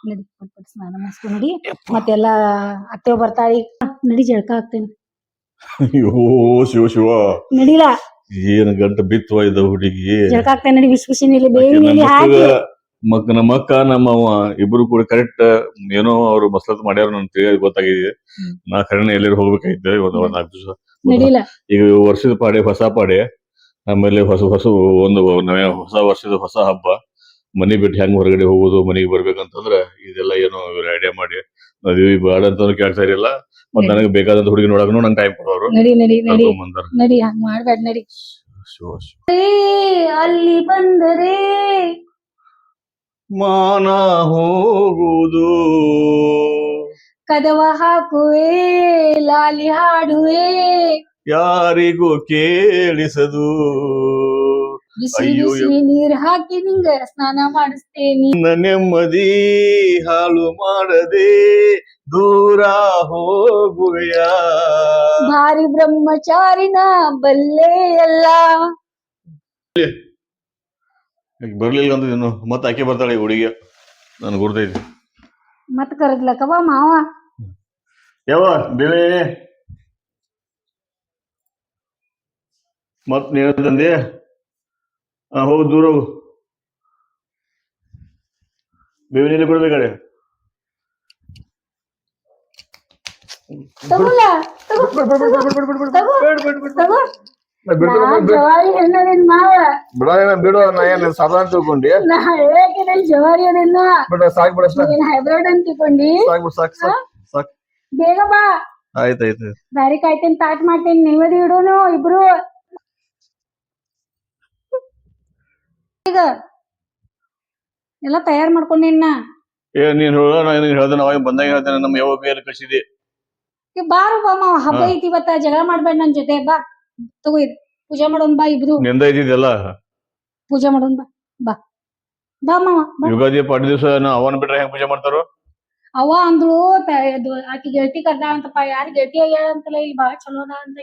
ನಡಿ ಸ್ನಾನ ಮಾಡಿಸ್ಕೊ ನಡಿ ಮತ್ತೆಲ್ಲಾ ಅತ್ತೆ ಬರ್ತಾಳಿ ನಡಿ ಜಳಕ ಆಗ್ತೇನೆ ಅಯ್ಯೋ ಶಿವ ಶಿವ. ನಡಿಲ? ಏನ್ ಗಂಟ ಬಿತ್ತುವ ಇದ್ದ ಹುಡುಗಿ? ಜಳಕ ಆಗ್ತೇನೆ ನಡಿ ಬಿಸಿ ಬಿಸಿ ನೀಲಿ ಬೇವಿ ನಮ್ಮ ಹಾಕಿ. ಅಕ್ಕ ನಮ್ಮ ಅವ್ವ ಇಬ್ರು ಕೂಡ ಕರೆಕ್ಟ್ ಏನೋ ಅವ್ರು ಮಸಲತ್ ಮಾಡ್ಯಾರ ನನ್ ತಿಳಿಯೋದ್ ಗೊತ್ತಾಗಿದೆ. ನಾ ಕರೆನ ಎಲ್ಲರೂ ಹೋಗ್ಬೇಕಾಯ್ತು ಒಂದ್ ಒಂದ್ ನಾಲ್ಕು ದಿವಸ. ನಡಿಲ? ಈಗ ವರ್ಷದ ಪಾಡೆ ಹೊಸ ಪಾಡೆ. ಆಮೇಲೆ ಹೊಸ ಹೊಸ ಒಂದು ನವ ಹೊಸ ವರ್ಷದ ಹೊಸ ಹಬ್ಬ. ಮನಿ ಬಿಟ್ಟು ಹೆಂಗ್ ಹೊರಗಡೆ ಹೋಗೋದು ಮನೆಗೆ ಬರ್ಬೇಕಂತಂದ್ರ ಇದೆಲ್ಲ ಏನೋ ಇವ್ರು ಐಡಿಯಾ ಮಾಡಿ ಮದ್ವಿ ಬೇಡ ಅಂತ ಕೇಳ್ತಾ ಇರಲಿಲ್ಲ. ಮತ್ ನನಗೆ ಬೇಕಾದಂತ ಹುಡುಗಿ ನೋಡಕ್ ನಂಗೆ ಟೈಮ್ ಕೊಡೋರು ನಡಿ ನಡಿ ನಡಿ. ನಡಿ ಹಂಗ್ ಮಾಡ್ಬೇಡ ನಡಿ. ಅಲ್ಲಿ ಬಂದರೆ ಮಾನ ಹೋಗುವುದು. ಕದವ ಹಾಕುವೆ ಲಾಲಿ ಹಾಡುವೆ. ಯಾರಿಗೂ ಕೇಳಿಸದು. ಬಿಸಿ ಅಯ್ಯೋ, ಬಿಸಿ ನೀರ್ ಹಾಕಿ ನಿಂಗ ಸ್ನಾನ ಮಾಡಿಸ್ತೇನಿ. ನೆಮ್ಮದಿ ಹಾಲು ಮಾಡದೆ ದೂರ ಹೋಗುವೆಯ? ಭಾರಿ ಬ್ರಹ್ಮಚಾರಿನ ಬಲ್ಲೆ ಎಲ್ಲ. ಬರ್ಲಿಲ್ಲ ಅಂತ ಇನ್ನು ಮತ್ತೆ ಆಕೆ ಬರ್ತಾಳೆ ಈ ಹುಡುಗಿ. ನನ್ ಗುರ್ತೈತಿ ಮತ್ ಕರಗ್ಲಕ್ಕವ ಮಾವ. ಯಾವ ಬೆಳೆ ಮತ್ ನೀನು ತಂದೆ? ಹೋಗು ದೂರ ಹೋಗು. ಬೇವಿನಲ್ಲಿ ಕೊಡ್ಬೇಕಾರೆ ತಗೋ ತಗೋ ತಗೋ. ನಾ ಜವಾರಿ ಹೆಣ್ಣದಿನ್ ಮಾವ. ಬಿಡ ಬಿಡು ನಾ ಏನ್ ಸಾಧಾರಣ ತಿಳ್ಕೊಂಡಿ. ಜವಾರಿ ಅದಿನ್ನ ಬಿಡ ಸಾಕ್ ಬಿಡ ಸಾಕ್ ನೀನ್ ಹೈಬ್ರಿಡ್ ಅಂತ ತಿಳ್ಕೊಂಡಿ. ಸಾಕ್ ಬಿಡ್ ಸಾಕ್ ಸಾಕ್ ಸಾಕ್. ಬೇಗ ಬಾ. ಆಯ್ತಾಯ್ತು ದಾರಿ ಕಾಯ್ತೇನೆ ತಾಟ್ ಮಾಡ್ತೇನೆ ನೀವದಿ ಇಡೋನು ಇಬ್ರು. ಈಗ ಎಲ್ಲ ತಯಾರ್ ಮಾಡ್ಕೊಂಡಿನ ಏ ನೀನ್ ಹೇಳ ನಾನು ಹೇಳ್ದೆ ಅವಾಗ ಬಂದಾಗ ಹೇಳ್ತೇನೆ ನಮ್ಮ ಯಾವ ಬೇರೆ ಕಳಿಸಿದೆ? ಬಾರು ಬಾ ಮಾವ ಹಬ್ಬ ಐತಿ ಇವತ್ತ ಜಗಳ ಮಾಡ್ಬೇಡ ನನ್ ಜೊತೆ ಬಾ. ತಗೋ ಇದು ಪೂಜೆ ಮಾಡೋನ್ ಬಾ ಇಬ್ರು. ನಿಂದ ಇದ್ದಿದ್ದೆಲ್ಲ? ಪೂಜೆ ಮಾಡೋನ್ ಬಾ ಬಾ. ಬಾ ಮಾವ ಬಾ. ಯುಗಾದಿ ಪಾಡಿ ದಿವಸ ಅವನ್ ಬಿಟ್ರೆ ಹೆಂಗ್ ಪೂಜೆ ಮಾಡ್ತಾರೋ? ಅವ್ವ ಅಂದ್ಳು ತ- ಇದು ಆಕಿ ಗೆಳತಿ ಕರ್ದ ಅಂತಪ್ಪ ಯಾರ್ ಗೆಳತಿ ಆಗ್ಯಾಳ ಅಂತಲ್ಲ ಇಲ್ಲಿ ಬಾಳ ಚಲೋ ಅದ ಅಂತ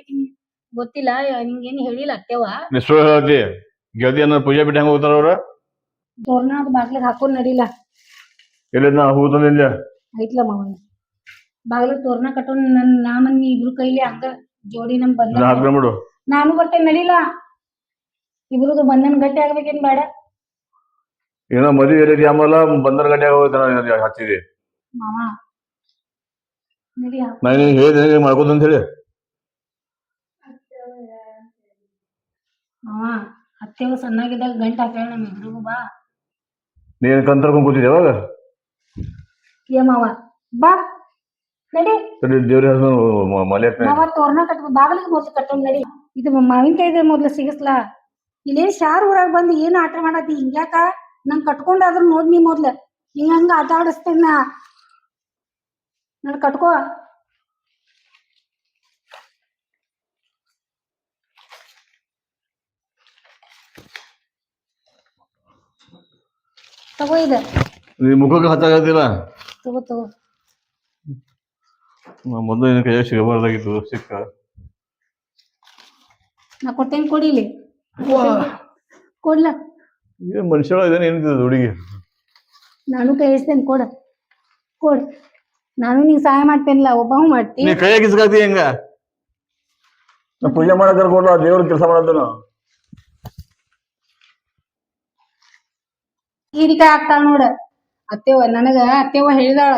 ಗೊತ್ತಿಲ್ಲ ನಿಂಗೇನು ಹೇಳಿಲ್ಲ ಅತ್ತೆವ. ನಿಷ್ಠು ಹೇಳ್ತಿ? ಗೆಳತಿ ಅನ್ನೋ ಪೂಜೆ ಬಿಟ್ಟು ಹೆಂಗ ಹೋಗ್ತಾರ ಅವ್ರ? ಅದು ಬಾಗ್ಲಿಗೆ ಹಾಕೊಂಡ್ ನಡಿಲ್ಲ ಎಲ್ಲಿದ್ ನಾ ಹೂ ತಂದಿಲ್ಲ ಐತ್ಲ ಮಾವ ಬಾಗ್ಲ ತೋರಣ ಕಟ್ಟೋನ್ ನನ್ನ ನಾ ಮನ್ ಇಬ್ರು ಕೈಲಿ ಹಂಗ ಜೋಡಿ ನಮ್ ಬಂದ ನಾನು ಬರ್ತೇನೆ ನಡಿಲ್ಲ ಇಬ್ರದು ಬಂದನ್ ಗಟ್ಟಿ ಆಗ್ಬೇಕೇನ್ ಬೇಡ. ಏನೋ ಮದಿ ಎಲ್ಲಿ ಆಮೇಲೆ ಬಂದರ ಗಡ್ಡೆ ಹೋಗ್ತಾನ ಹಚ್ಚಿದಿ. ಮಾವ ನಡಿ ಹಾಕ್. ನಾ ನಿನಗೆ ಹೇಳಿದೆ ಮಾಡ್ಕೋತ ಅಂತ ಹೇಳಿ. ಮಾವ ಅತ್ತೆವು ಸಣ್ಣಾಗಿದ್ದಾಗ ಗಂಟ ಹಾಕ್ಯಾಳ ನಮ್ಮ ಇಬ್ರಿಗೂ ಬಾ. ನೀನ್ ಕಂತರ್ಕೊಂಡ್ ಕೂತಿದ್ದೆ ಅವಾಗ? ಏ ಮಾವ ಬಾ. ನಡಿ. ಸರಿ ದೇವ್ರ ಹೆಸರು ಮಲೆ ಮಾವ ತೋರಣ ಕಟ್ಬೇಕು ಬಾಗಿಲಿಗೆ ಮೊದ್ಲು ಕಟ್ಟೋನ್ ನಡಿ. ಇದು ಮಾವಿನಕಾಯಿದೆ ಮೊದ್ಲು ಸಿಗಸ್ಲಾ. ಇಲ್ಲೇನ್ ಶಾರ್ ಊರಾಗ ಬಂದು ಏನ್ ಆಟ ಮಾಡತಿ ಹಿಂಗ್ಯಾಕ? ನಂಗ್ ಕಟ್ಕೊಂಡಾದ್ರು ನೋಡ್ ನೀ ಮೊದ್ಲ. ಹಿಂಗ ಹಂಗ ಆಟ ಆಡಿಸ್ತೇನ ನನ್ ಕಟ್ಕೋ. ತಗೋ ಇದೆ. ನೀ ಮುಖಕ್ಕೆ ಹಚ್ಚಾಗತ್ತಿಲ್ಲ ತಗೋ ತಗೋ. ಮೊದಲು ನಿನ್ನ ಕೈಯಾಗ ಸಿಗಬಾರ್ದಾಗಿತ್ತು ಸಿಕ್ಕ. ನಾ ಕೊಟ್ಟೇನ್ ಕೊಡಿಲಿ? ಕೊಡ್ಲ. ಏನ್ ಮನುಷ್ಯ ಇದೇನು ಏನಿದೆ ಹುಡುಗಿ? ನಾನು ಕೈ ಇಸ್ತೇನೆ ಕೊಡ. ಕೊಡ್. ನಾನು ನಿಂಗೆ ಸಹಾಯ ಮಾಡ್ತೇನಿಲ್ಲ ಒಬ್ಬ ಮಾಡ್ತೀನಿ ನೀ ಕೈಯಾಗ ಇಸ್ಕಾತಿ ಹೆಂಗ? ನಾ ಪೂಜೆ ಮಾಡಕ್ ಕರ್ಕೊಂಡು ದೇವ್ರ ಕೆಲಸ ಮಾಡತ್ತೇನು ಹೀರಿಕಾಯಿ ಆಗ್ತಾಳ ನೋಡ. ಅತ್ತೆವ ನನಗ ಅತ್ತೆವ ಹೇಳಿದಾಳ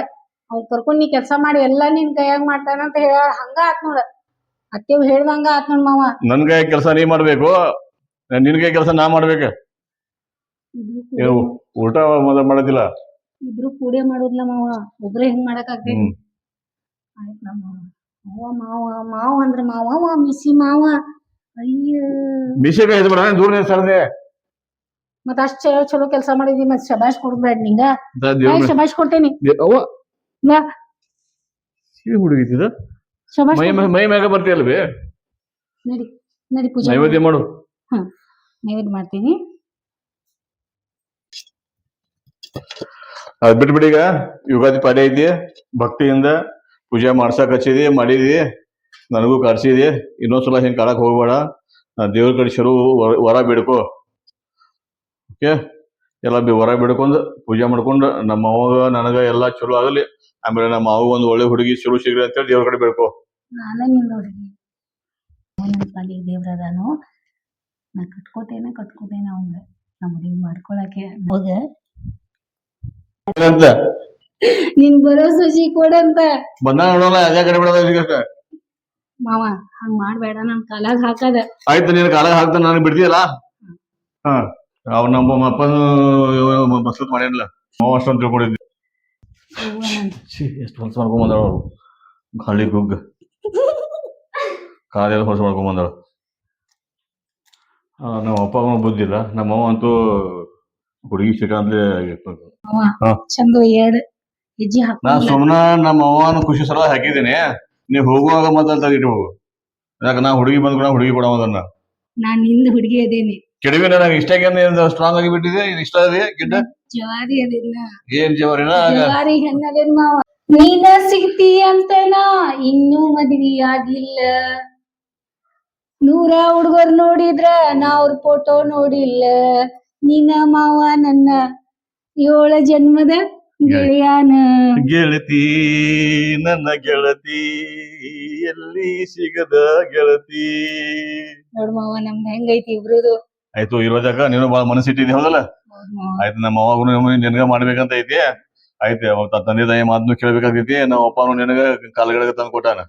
ಅವ್ನ್ ಕರ್ಕೊಂಡ್ ನೀ ಕೆಲ್ಸ ಮಾಡಿ ಎಲ್ಲಾ ನಿನ್ ಕೈಯಾಗ ಮಾಡ್ತಾನಂತ ಹೇಳ ಹಂಗ ಆತ್ ನೋಡ. ಅತ್ತೆವ್ ಹೇಳ್ದಂಗ ಆತ್ ನೋಡ್ ಮಾವ. ನನ್ ಕೈ ಕೆಲಸ ನೀ ಮಾಡ್ಬೇಕು? ನಿನ್ ಕೈ ಕೆಲಸ ನಾ ಮಾಡ್ಬೇಕು? ಊಟ ಮೊದಲು ಮಾಡೋದಿಲ್ಲ? ಇಬ್ರು ಕೂಡೆ ಮಾಡೋದ್ಲ ಮಾವ ಒಬ್ರೇ ಹೆಂಗ್ ಮಾಡಕ್ ಆಗ್ತೈತಿ ಆಯ್ತ್ ನಮ್ಮ ಮಾವ. ಮಾವ ಮಾವ ಅಂದ್ರ ಮಾವ ಮಾವ ಮಿಸಿ ಮಾವ. ಅಯ್ಯ. ಮಿಸಿ ಕೈ ಬೇಡ ದೂರ ಸರ್ದೆ ಮತ್ತ ಅಷ್ಟ್ ಚಲೋ ಚಲೋ ಕೆಲಸ ಮಾಡಿದಿ ಮತ್ ಶಬಾಷ್ ಕೊಡ್ಬೇಡ ನಿಂಗ. ಶಬಾಷ್ ಕೊಡ್ತೇನಿ. ಶಬಾಷ್ ಮೈ ಮೈ ಮ್ಯಾಗ ಬರ್ತೀಯಲ್ವೇ ನಡಿ ನಡಿ ಪೂಜೆ ನೈವೇದ್ಯ ಮಾಡು. ಹ್ಮ್ ನೈವೇದ್ಯ ಮಾಡ್ತೀನಿ. ಅದ್ ಬಿಟ್ಬಿಡಿ ಈಗ. ಯುಗಾದಿ ಪಾಡ್ಯ ಐತಿ. ಭಕ್ತಿಯಿಂದ ಪೂಜೆ ಮಾಡ್ಸಕ್ ಹಚ್ಚಿದಿ ಮಾಡಿದಿ. ನನಗೂ ಕರ್ಸಿದಿ ಇನ್ನೊಂದ್ಸಲ ಹಿಂಗ್ ಕಾಡಕ್ ಹೋಗ್ಬೇಡ. ದೇವ್ರ ಕಡೆ ಶುರು ವರ- ಬೇಡ್ಕೋ. ಓಕೆ ಎಲ್ಲ ಬಿ- ಹೊರಗೆ ಬಿಡ್ಕೊಂಡು ಪೂಜೆ ಮಾಡ್ಕೊಂಡು ನಮ್ಮ ಅವಾಗ ನನಗ ಎಲ್ಲ ಚಲೋ ಆಗಲಿ. ಆಮೇಲೆ ನಮ್ಮ ಅವಾಗ ಒಂದು ಒಳ್ಳೆ ಹುಡುಗಿ ಶುರು ಸಿಗ್ಲಿ ಅಂತೇಳಿ ದೇವ್ರ ಕಡೆ ಬೇಡ್ಕೋ. ನಾನೇ ನಿನ್ನ ಹುಡುಗಿ. ನನ್ನ ಪಾಲಿ ದೇವ್ರದಾನು ನಾ ಕಟ್ಕೋತೇನೆ ಕಟ್ಕೋತೇನೆ ಅವಂಗ. ನಮ್ಮ ಹುಡುಗಿ ಮಾಡ್ಕೊಳಕ್ಕೆ. ಹೋಗ. ನಿನ್ ಬರೋ ಸುಜಿ ಕೊಡಂತ. ಬಂದ ನೋಡೋಣ ಅದೇ ಕಡೆ ಬಿಡೋದ ಮಾವ ಹಂಗ್ ಮಾಡ್ಬೇಡ ನನ್ ಕಾಲಾಗ ಹಾಕದ. ಆಯ್ತು ನೀನ್ ಕಾಲಾಗ ಹಾಕ್ದ ನನಗೆ ಬಿಡ್ತೀಯಲ್ಲ? ಹಾ. ಅವ್ ನಮ್ಮ ಅಪ್ಪನ ಮಸೂತ್ ಮಾಡಿರ್ಲಿಲ್ಲ ಅವ ಅಷ್ಟೊಂದು ತಿಳ್ಕೊಂಡಿದ್ವಿ. ಎಷ್ಟು ಹೊಲಸು ಮಾಡ್ಕೊಂಡ್ ಬಂದಾಳ ಅವ್ರು. ಹಳ್ಳಿ ಗುಗ್ಗ ಕಾಲೆಲ್ಲ ಹೊಲಸು ಮಾಡ್ಕೊಂಡ್ ಬಂದಾಳ ನಮ್ಮ ಅಪ್ಪ ಅಮ್ಮ ಬುದ್ಧಿಲ್ಲ ನಮ್ಮ ಅವ್ವ ಅಂತೂ ಹುಡುಗಿ. ಚಂದ ಎರಡ್ ಹೆಜ್ಜೆ ನಾ ಸುಮ್ಮನ ಸುಮ್ನ ನಮ್ಮ ಅವ್ವನ ಖುಷಿ ಸಲ ಹಾಕಿದ್ದೀನಿ. ನೀ ಹೋಗುವಾಗ ಮಾತಾಡ್ತಾ ಇಟ್ಟು ಹೋಗು ಯಾಕ ನಾ ಹುಡುಗಿ ಬಂದ್ ಹುಡುಗಿ ಕೊಡೋದನ್ನ. ನಾನು ನಿಂದು ನಿಂದ ಹುಡುಗಿ ಅದೇನಿ. ಕೆಡವಿ ನನಗೆ ಇಷ್ಟ ಸ್ಟ್ರಾಂಗ್ ಆಗಿ ಬಿಟ್ಟಿದೆ ಇದು ಇಷ್ಟ ಇದೆ ಗಿಡ್ಡ ಜವಾರಿ ಏನ್ ಜವರಿನ? ಜವಾರಿ ಹೆಣ್ಣದೇನ್ ಮಾವ ನೀನ ಸಿಗ್ತಿ ಅಂತನಾ? ಇನ್ನೂ ಮದ್ವಿ ಆಗಿಲ್ಲ. ನೂರ ಹುಡುಗರ್ ನೋಡಿದ್ರ ನಾ ಅವ್ರ ಫೋಟೋ ನೋಡಿಲ್ಲ. ನೀನ ಮಾವ ನನ್ನ ಏಳ ಜನ್ಮದ ಗೆಳೆಯಾನ. ಗೆಳತಿ ನನ್ನ ಗೆಳತಿ ಎಲ್ಲಿ ಸಿಗದ ಗೆಳತಿ? ನೋಡ್ ಮಾವ ನಮ್ದು ಹೆಂಗೈತಿ ಇಬ್ರುದು? ಆಯ್ತು ಇರೋದಾಗ ನೀನು ಬಾಳ ಮನಸ್ಸಿಟ್ಟಿದ್ದೆ ಹೌದಲ್ಲ. ಆಯ್ತು ನಮ್ಮ ಅವಾಗೂ ನಿನ್ಗ ಮಾಡ್ಬೇಕಂತ ಐತಿ ಆಯ್ತು ಅವ ತಂದೆ ತಾಯಿ ಮಾತನ್ನು ಕೇಳ್ಬೇಕಾಗೈತಿ ನಮ್ಮ ಅಪ್ಪನು ನಿನಗ ಕಾಲಗಳಿಗೆ ತಂದು ಕೊಟ್ಟಾನ.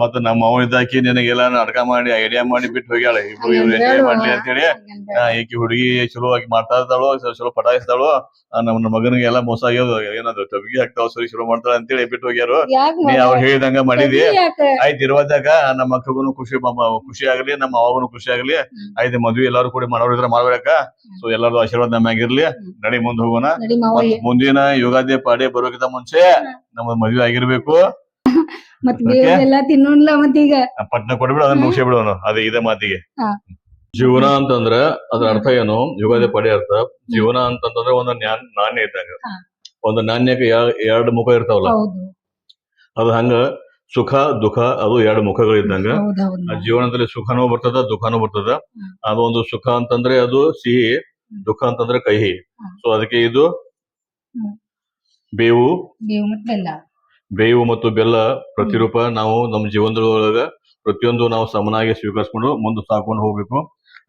ಮತ್ತ ನಮ್ಮ ಅವ ಇದ್ದಾಕಿ ನಿನಗೆಲ್ಲ ನಾಟಕ ಮಾಡಿ ಐಡಿಯಾ ಮಾಡಿ ಬಿಟ್ಟು ಹೋಗ್ಯಾಳ. ಇಬ್ರು ಇವ್ರು ಎಂಜಾಯ್ ಹೇಳು ಮಾಡ್ಲಿ. ಅಂತೇಳಿ. ಈಕಿ ಹುಡುಗಿ ಚಲೋ ಆಗಿ ಮಾಡ್ತಾ ಇರ್ತಾಳು ಚಲೋ ಪಟಾಯಿಸ್ತಾಳು ನಮ್ಮ ಮಗನಿಗೆ ಎಲ್ಲ ಮೋಸ ಆಗ್ಯೋದು ಏನದು ತಬ್ಗಿ ಹಾಕ್ತಾವ ಸರಿ ಶುರು ಮಾಡ್ತಾಳ ಅಂತೇಳಿ ಬಿಟ್ಟು ಹೋಗ್ಯಾರು. ನೀ? ಅವ್ರು ಹೇಳಿದಂಗ ಮಾಡಿದಿ? ಆಯ್ತು ಇರುವಾಗ ನಮ್ಮ ಅಕ್ಕಗೂನು ಖುಷಿ ಖುಷಿ ಆಗ್ಲಿ ನಮ್ಮ ಅವಾಗೂ ಖುಷಿ ಆಗ್ಲಿ. ಆಯ್ತು ಮದ್ವಿ ಎಲ್ಲಾರು ಕೂಡ ಮಾಡೋರು ಇದ್ರ ಮಾಡ್ಬೇಕ. ಸೊ ಎಲ್ಲಾರು ಆಶೀರ್ವಾದ ನಮ್ಮ ಆಗಿರ್ಲಿ ನಡಿ ಮುಂದ್ ಹೋಗೋಣ. ಮತ್ತ್ ಮುಂದಿನ ಯುಗಾದಿ ಪಾಡಿ ಬರೋಕಿಂತ ಮುಂಚೆ ನಮ್ದು ಮದ್ವೆ ಆಗಿರ್ಬೇಕು. ಮತ್ ಬೇರೆಲ್ಲ ತಿನ್ನೋಣ್ಲ ಮತ್ತೀಗ. ಪಟ್ನ ಕೊಡ್ಬಿಡು ಅದನ್ನ ಮುಗಿಸಿ ಬಿಡೋನು. ಅದೇ ಇದೇ ಮಾತಿಗೆ. ಜೀವನ ಅಂತಂದ್ರ ಅದ್ರ ಅರ್ಥ ಏನು? ಯುಗಾದಿ ಪಡೆ ಅರ್ಥ. ಜೀವನ ಅಂತಂದ್ರೆ ಒಂದು ನಾಣ್ಯ ಇದ್ದಂಗ. ಒಂದು ನಾಣ್ಯಕ್ಕೆ ಎರ- ಎರಡು ಮುಖ ಇರ್ತಾವಲ್ಲ? ಹೌದು. ಅದು ಹಂಗ ಸುಖ ದುಃಖ ಅದು ಎರಡು ಮುಖಗಳು ಇದ್ದಂಗ. ಹೌದ್ ಹೌದ್ ಆ ಜೀವನದಲ್ಲಿ ಸುಖನೂ ಬರ್ತದ ದುಃಖನೂ ಬರ್ತದ. ಅದು ಒಂದು ಸುಖ ಅಂತಂದ್ರೆ ಅದು ಸಿಹಿ ದುಃಖ ಅಂತಂದ್ರೆ ಕಹಿ. ಸೊ ಅದಕ್ಕೆ ಇದು. ಬೇವು? ಬೇವು ಮತ್ತು ಬೆಲ್ಲ. ಬೇವು ಮತ್ತು ಬೆಲ್ಲ ಪ್ರತಿರೂಪ ನಾವು ನಮ್ಮ ಜೀವನದೊಳಗ ಪ್ರತಿಯೊಂದು ನಾವು ಸಮನಾಗಿ ಸ್ವೀಕರಿಸಿಕೊಂಡು ಮುಂದೆ ಸಾಕೊಂಡು ಹೋಗ್ಬೇಕು.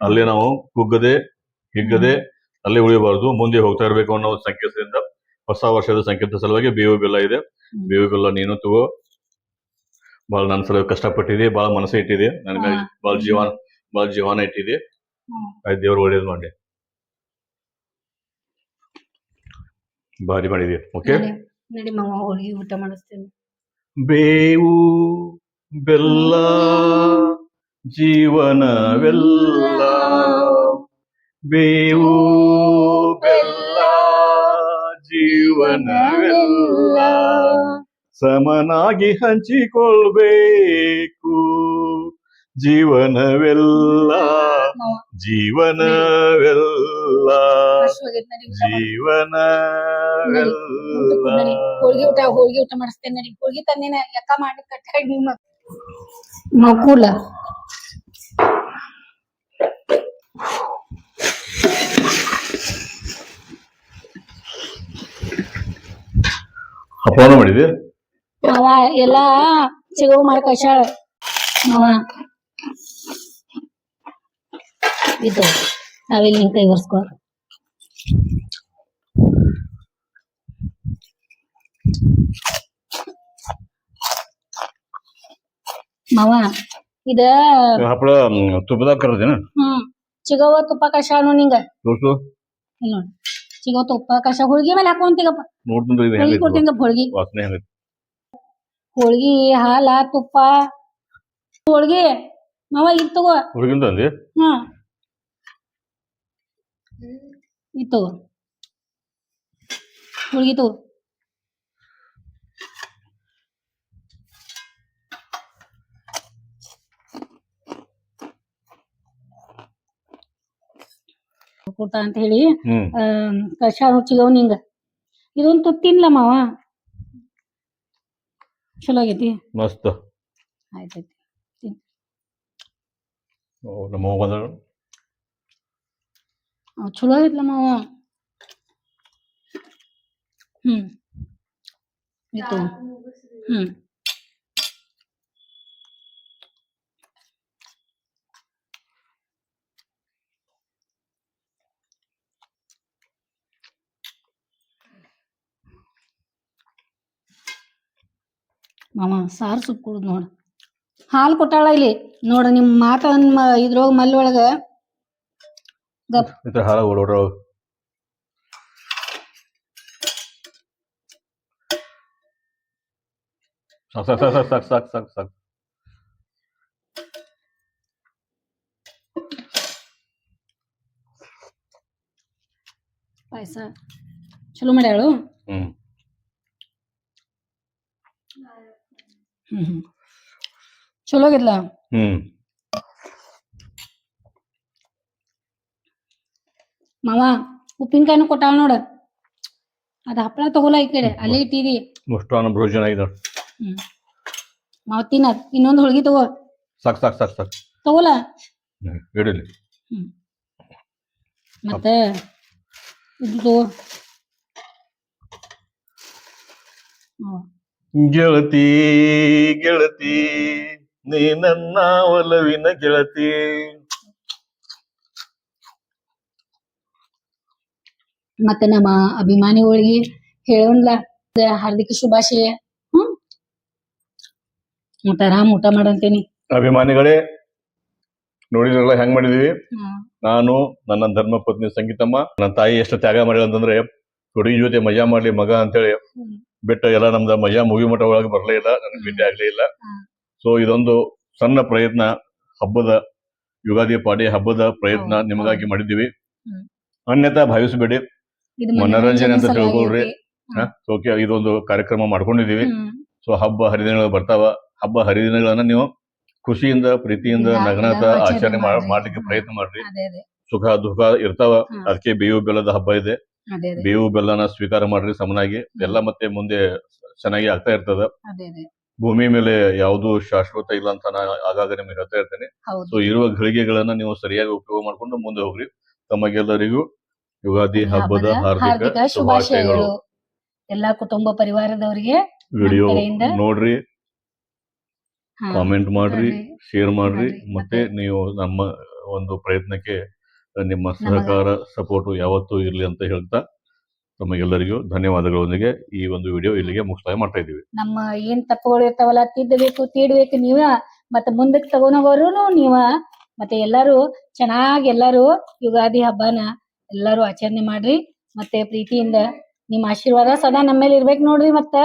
ಅಲ್ಲೇ ನಾವು ಕುಗ್ಗದೆ ಹಿಗ್ಗದೆ ಅಲ್ಲೇ ಉಳಿಯಬಾರದು. ಮುಂದೆ ಹೋಗ್ತಾ ಇರಬೇಕು ಅನ್ನೋ ಸಂಕೇತದಿಂದ ಹೊಸ ವರ್ಷದ ಸಂಕೇತ ಸಲುವಾಗಿ ಬೇವು ಬೆಲ್ಲ ಇದೆ. ಬೇವು ಬೆಲ್ಲ ನೀನು ತಗೋ. ಬಹಳ ನನ್ನ ಸಲ ಕಷ್ಟಪಟ್ಟಿದೆ ಬಹಳ ಮನಸ್ಸು ಇಟ್ಟಿದೆ. ನನ್ನ ಮೇಲೆ. ಬಹಳ ಜೀವನ ಬಹಳ ಜೀವನ ಇಟ್ಟಿದೆ. ಆಯ್ತು ದೇವ್ರು ಒಳ್ಳೇದು ಮಾಡಿ ಭಾರಿ ಮಾಡಿದೆ ಓಕೆ ನಡಿ ಮಾವ ಹೋಳಿಗೆ ಊಟ ಮಾಡಿಸ್ತೇನೆ. ಬೇವು ಬೆಲ್ಲ ಜೀವನವೆಲ್ಲ. ಬೇವು ಬೆಲ್ಲ ಜೀವನವೆಲ್ಲ. ಸಮನಾಗಿ ಹಂಚಿಕೊಳ್ಬೇಕು. ಜೀವನವೆಲ್ಲ. ಜೀವನವೆಲ್ಲ ಆಗಲ್ ಜೀವನ. ಜೀವನವೆಲ್ಲ ಹೋಳಿಗೆ ಊಟ ಹೋಳಿಗೆ ಊಟ ಮಾಡಿಸ್ತೇನೆ ನಡಿ. ಹೋಳಿಗೆ ತಂದಿನ ಲೆಕ್ಕ ಮಾಡಿ ಕಟ್ಟಾಡಿ ನಿಮ್ಮ ಮಕ್ಕಳ ಹಬ್ಬನ ಮಾಡಿದೆ ಅವ ಎಲ್ಲಾ ಸಿಗೋ ಮಾಡಿ ಕಳ್ಸಾಳ ಅವ. ಇದು ನಾವೆಲ್ಲಿ ನಿನ್ ಕೈ ಒರ್ಸ್ಕೊ ಮಾವ ಇದ ಹಪ್ಪಳ ತುಪ್ಪದಾಗ ಕರದೇನ? ಹ್ಮ್ ಚಿಗವ ತುಪ್ಪ ಕಳ್ಸಾಳ ನಿಂಗ. ತೋರ್ಸು. ಇಲ್ಲ ನೋಡಿ. ಚಿಗವ ತುಪ್ಪ ಕಷ ಹೋಳ್ಗಿ ಮೇಲೆ ಹಾಕೊಂತೀಗಪ್ಪ ನೋಡ್ತೀನಿ ಇದು ಹೋಳ್ಗಿ ಕೊಡ್ತೀನಿ ಹೋಳ್ಗಿ ವಾಸನೆ ಹೆಂಗೈತಿ. ಹೋಳ್ಗಿ ಹಾಲ ತುಪ್ಪ. ಹೋಳ್ಗಿ ಮಾವ ಇತ್ತು ತಗೋ. ಹುಡುಗಿಂದ ಅಂದಿ ಹಾ ಇದ್ ತಗೋ ಹೋಳ್ಗಿ ತಗೋ ಕೊಡ್ತಾ ಅಂತ ಹೇಳಿ ಹ್ಮ್ ಕಷ ರುಚಿಗವ್ ನಿಂಗ ಇದೊಂದು ತುತ್ತಿನ್ಲ ಮಾವ ಚಲೋ ಆಗೈತಿ ಮಸ್ತ್ ಆಯ್ತೈತಿ ಓ, ನಮ್ಮ ಅವ್ ಚಲೋ ಐತ್ಲ ಮಾವ ಹ್ಮ್ ಇತ್ತು ಹ್ಮ್ ಮಾವ ಸಾರ್ ಸುಪ್ ಕುಡ್ದು ನೋಡ. ಹಾಲು ಕೊಟ್ಟಾಳ ಇಲ್ಲಿ. ನೋಡ ನಿಮ್ ಮಾತ ಇದ್ರೊಳಗ ಮಲ್ಲಿ ಒಳಗ. ಗಪ್ ಈ ಥರ ಹಾಳ ಓಡೋಡ್ರ ಸಾಕ್ ಸಾಕ್ ಸಾಕ್ ಸಾಕ್ ಸಾಕ್ ಸಾಕ್ ಸಾಕ್ ಪಾಯಸ ಚಲೋ ಮಾಡ್ಯಾಳು ಹ್ಮ್ ಹ್ಮ್ ಹ್ಮ್ ಚಲೋ ಆಗಿದ್ಲ ಹ್ಮ್ ಮಾವ ಉಪ್ಪಿನಕಾಯಿನೂ ಕೊಟ್ಟಾಳ ನೋಡ. ಅದ ಹಪ್ಪಳ ತಗೋಲ ಈ ಕಡೆ ಅಲ್ಲೇ ಇಟ್ಟಿದಿ. ಮುಷ್ಟಾನ ಭೋಜನ ಇದೆ. ಮಾವ ತಿನ್ನ. ಇನ್ನೊಂದು ಹೋಳ್ಗಿ ತಗೋ. ಸಾಕ್ ಸಾಕ್ ಸಾಕ್ ಸಾಕ್. ತಗೋಲ ಹ್ಮ್, ಮತ್ತೆ ಇದು ತಗೋ. ಗೆಳತಿ ಗೆಳತಿ ನೀ ನನ್ನ ಒಲವಿನ ಗೆಳತಿ. ಮತ್ತೆ ನಮ್ಮ ಅಭಿಮಾನಿಗಳಿಗೆ ಹೇಳೋನ್ಲ ಹಾರ್ದಿಕ ಶುಭಾಶಯ. ಹ್ಮ್? ಆರಾಮ್ ಊಟ ಮಾಡಂತೇನಿ. ಅಭಿಮಾನಿಗಳೇ ನೋಡಿದ್ರಲ್ಲ ಹೆಂಗ್ ಮಾಡಿದೀವಿ? ನಾನು ನನ್ನ ಧರ್ಮ ಪತ್ನಿ ಸಂಗೀತಮ್ಮ ನನ್ನ ತಾಯಿ ಎಷ್ಟು ತ್ಯಾಗ ಮಾಡಿಲ್ಲ ಅಂತಂದ್ರೆ ಹುಡುಗಿ ಜೊತೆ ಮಜಾ ಮಾಡ್ಲಿ ಮಗ ಅಂತೇಳಿ. ಹೇಳಿ ಬಿಟ್ಟು ಎಲ್ಲ ನಮ್ದ ಮಜಾ ಮೂವಿ ಮಠ ಒಳಗೆ ಬರಲೇ ಇಲ್ಲ ನನಗೆ ಭೇಟಿ ಆಗ್ಲೇ ಇಲ್ಲ. ಸೊ ಇದೊಂದು ಸಣ್ಣ ಪ್ರಯತ್ನ ಹಬ್ಬದ ಯುಗಾದಿ ಪಾಡಿ ಹಬ್ಬದ ಪ್ರಯತ್ನ ನಿಮಗಾಗಿ ಮಾಡಿದ್ದೀವಿ. ಅನ್ಯತಾ ಭಾವಿಸಬೇಡಿ. ಮನೋರಂಜನೆ ಅಂತ ತಿಳ್ಕೊಳ್ರಿ. ಓಕೆ ಇದೊಂದು ಕಾರ್ಯಕ್ರಮ ಮಾಡ್ಕೊಂಡಿದೀವಿ. ಸೊ ಹಬ್ಬ ಹರಿದಿನಗಳು ಬರ್ತಾವ. ಹಬ್ಬ ಹರಿದಿನಗಳನ್ನ ನೀವು ಖುಷಿಯಿಂದ ಪ್ರೀತಿಯಿಂದ ನಗನತ ಆಚರಣೆ ಮಾಡ್ಲಿಕ್ಕೆ ಪ್ರಯತ್ನ ಮಾಡ್ರಿ. ಸುಖ ದುಃಖ ಇರ್ತಾವ. ಅದಕ್ಕೆ ಬೇವು ಬೆಲ್ಲದ ಹಬ್ಬ ಇದೆ. ಬೇವು ಬೆಲ್ಲನ ಸ್ವೀಕಾರ ಮಾಡ್ರಿ ಸಮನಾಗಿ. ಎಲ್ಲ ಮತ್ತೆ ಮುಂದೆ ಚೆನ್ನಾಗಿ ಆಗ್ತಾ ಇರ್ತದ. ಭೂಮಿ ಮೇಲೆ ಯಾವುದು ಶಾಶ್ವತ ಇಲ್ಲ ಅಂತ ನಾನು ಆಗಾಗ ನಿಮಗೆ ಹೇಳ್ತಾ ಇರ್ತೇನೆ. ಸೊ ಇರುವ ಘಳಿಗೆಗಳನ್ನ ನೀವು ಸರಿಯಾಗಿ ಉಪಯೋಗ ಮಾಡ್ಕೊಂಡು ಮುಂದೆ ಹೋಗ್ರಿ. ತಮಗೆಲ್ಲರಿಗೂ ಯುಗಾದಿ ಹಬ್ಬದ ಹಾರ್ದಿಕ ಶುಭಾಶಯಗಳು ಎಲ್ಲಾ ಕುಟುಂಬ ಪರಿವಾರದವರಿಗೆ ವಿಡಿಯೋ ನೋಡ್ರಿ ಕಾಮೆಂಟ್ ಮಾಡ್ರಿ. ಶೇರ್ ಮಾಡ್ರಿ. ಮತ್ತೆ ನೀವು ನಮ್ಮ ಒಂದು ಪ್ರಯತ್ನಕ್ಕೆ ನಿಮ್ಮ ಸಹಕಾರ ಸಪೋರ್ಟ್ ಯಾವತ್ತೂ ಇರ್ಲಿ ಅಂತ ಹೇಳ್ತಾ ತಮಗೆಲ್ಲರಿಗೂ ಧನ್ಯವಾದಗಳೊಂದಿಗೆ ಈ ಒಂದು ವಿಡಿಯೋ ಇಲ್ಲಿಗೆ ಮುಕ್ತಾಯ ಮಾಡ್ತಾ ಇದೀವಿ ನಮ್ಮ ಏನ್ ತಪ್ಪುಗಳು ಇರ್ತಾವಲ್ಲ ತಿದ್ದಬೇಕು ತೀಡ್ಬೇಕು ನೀವ ಮತ್ತೆ ಮುಂದಕ್ಕೆ ತಗೊಂಡೋಗೋರು ನೀವ ಮತ್ತೆ ಎಲ್ಲಾರು ಚೆನ್ನಾಗಿ ಎಲ್ಲಾರು ಯುಗಾದಿ ಹಬ್ಬನ ಎಲ್ಲಾರು ಆಚರಣೆ ಮಾಡ್ರಿ. ಮತ್ತೆ ಪ್ರೀತಿಯಿಂದ ನಿಮ್ಮ ಆಶೀರ್ವಾದ ಸದಾ ನಮ್ಮ ಮೇಲೆ ಇರ್ಬೇಕು ನೋಡ್ರಿ ಮತ್ತ.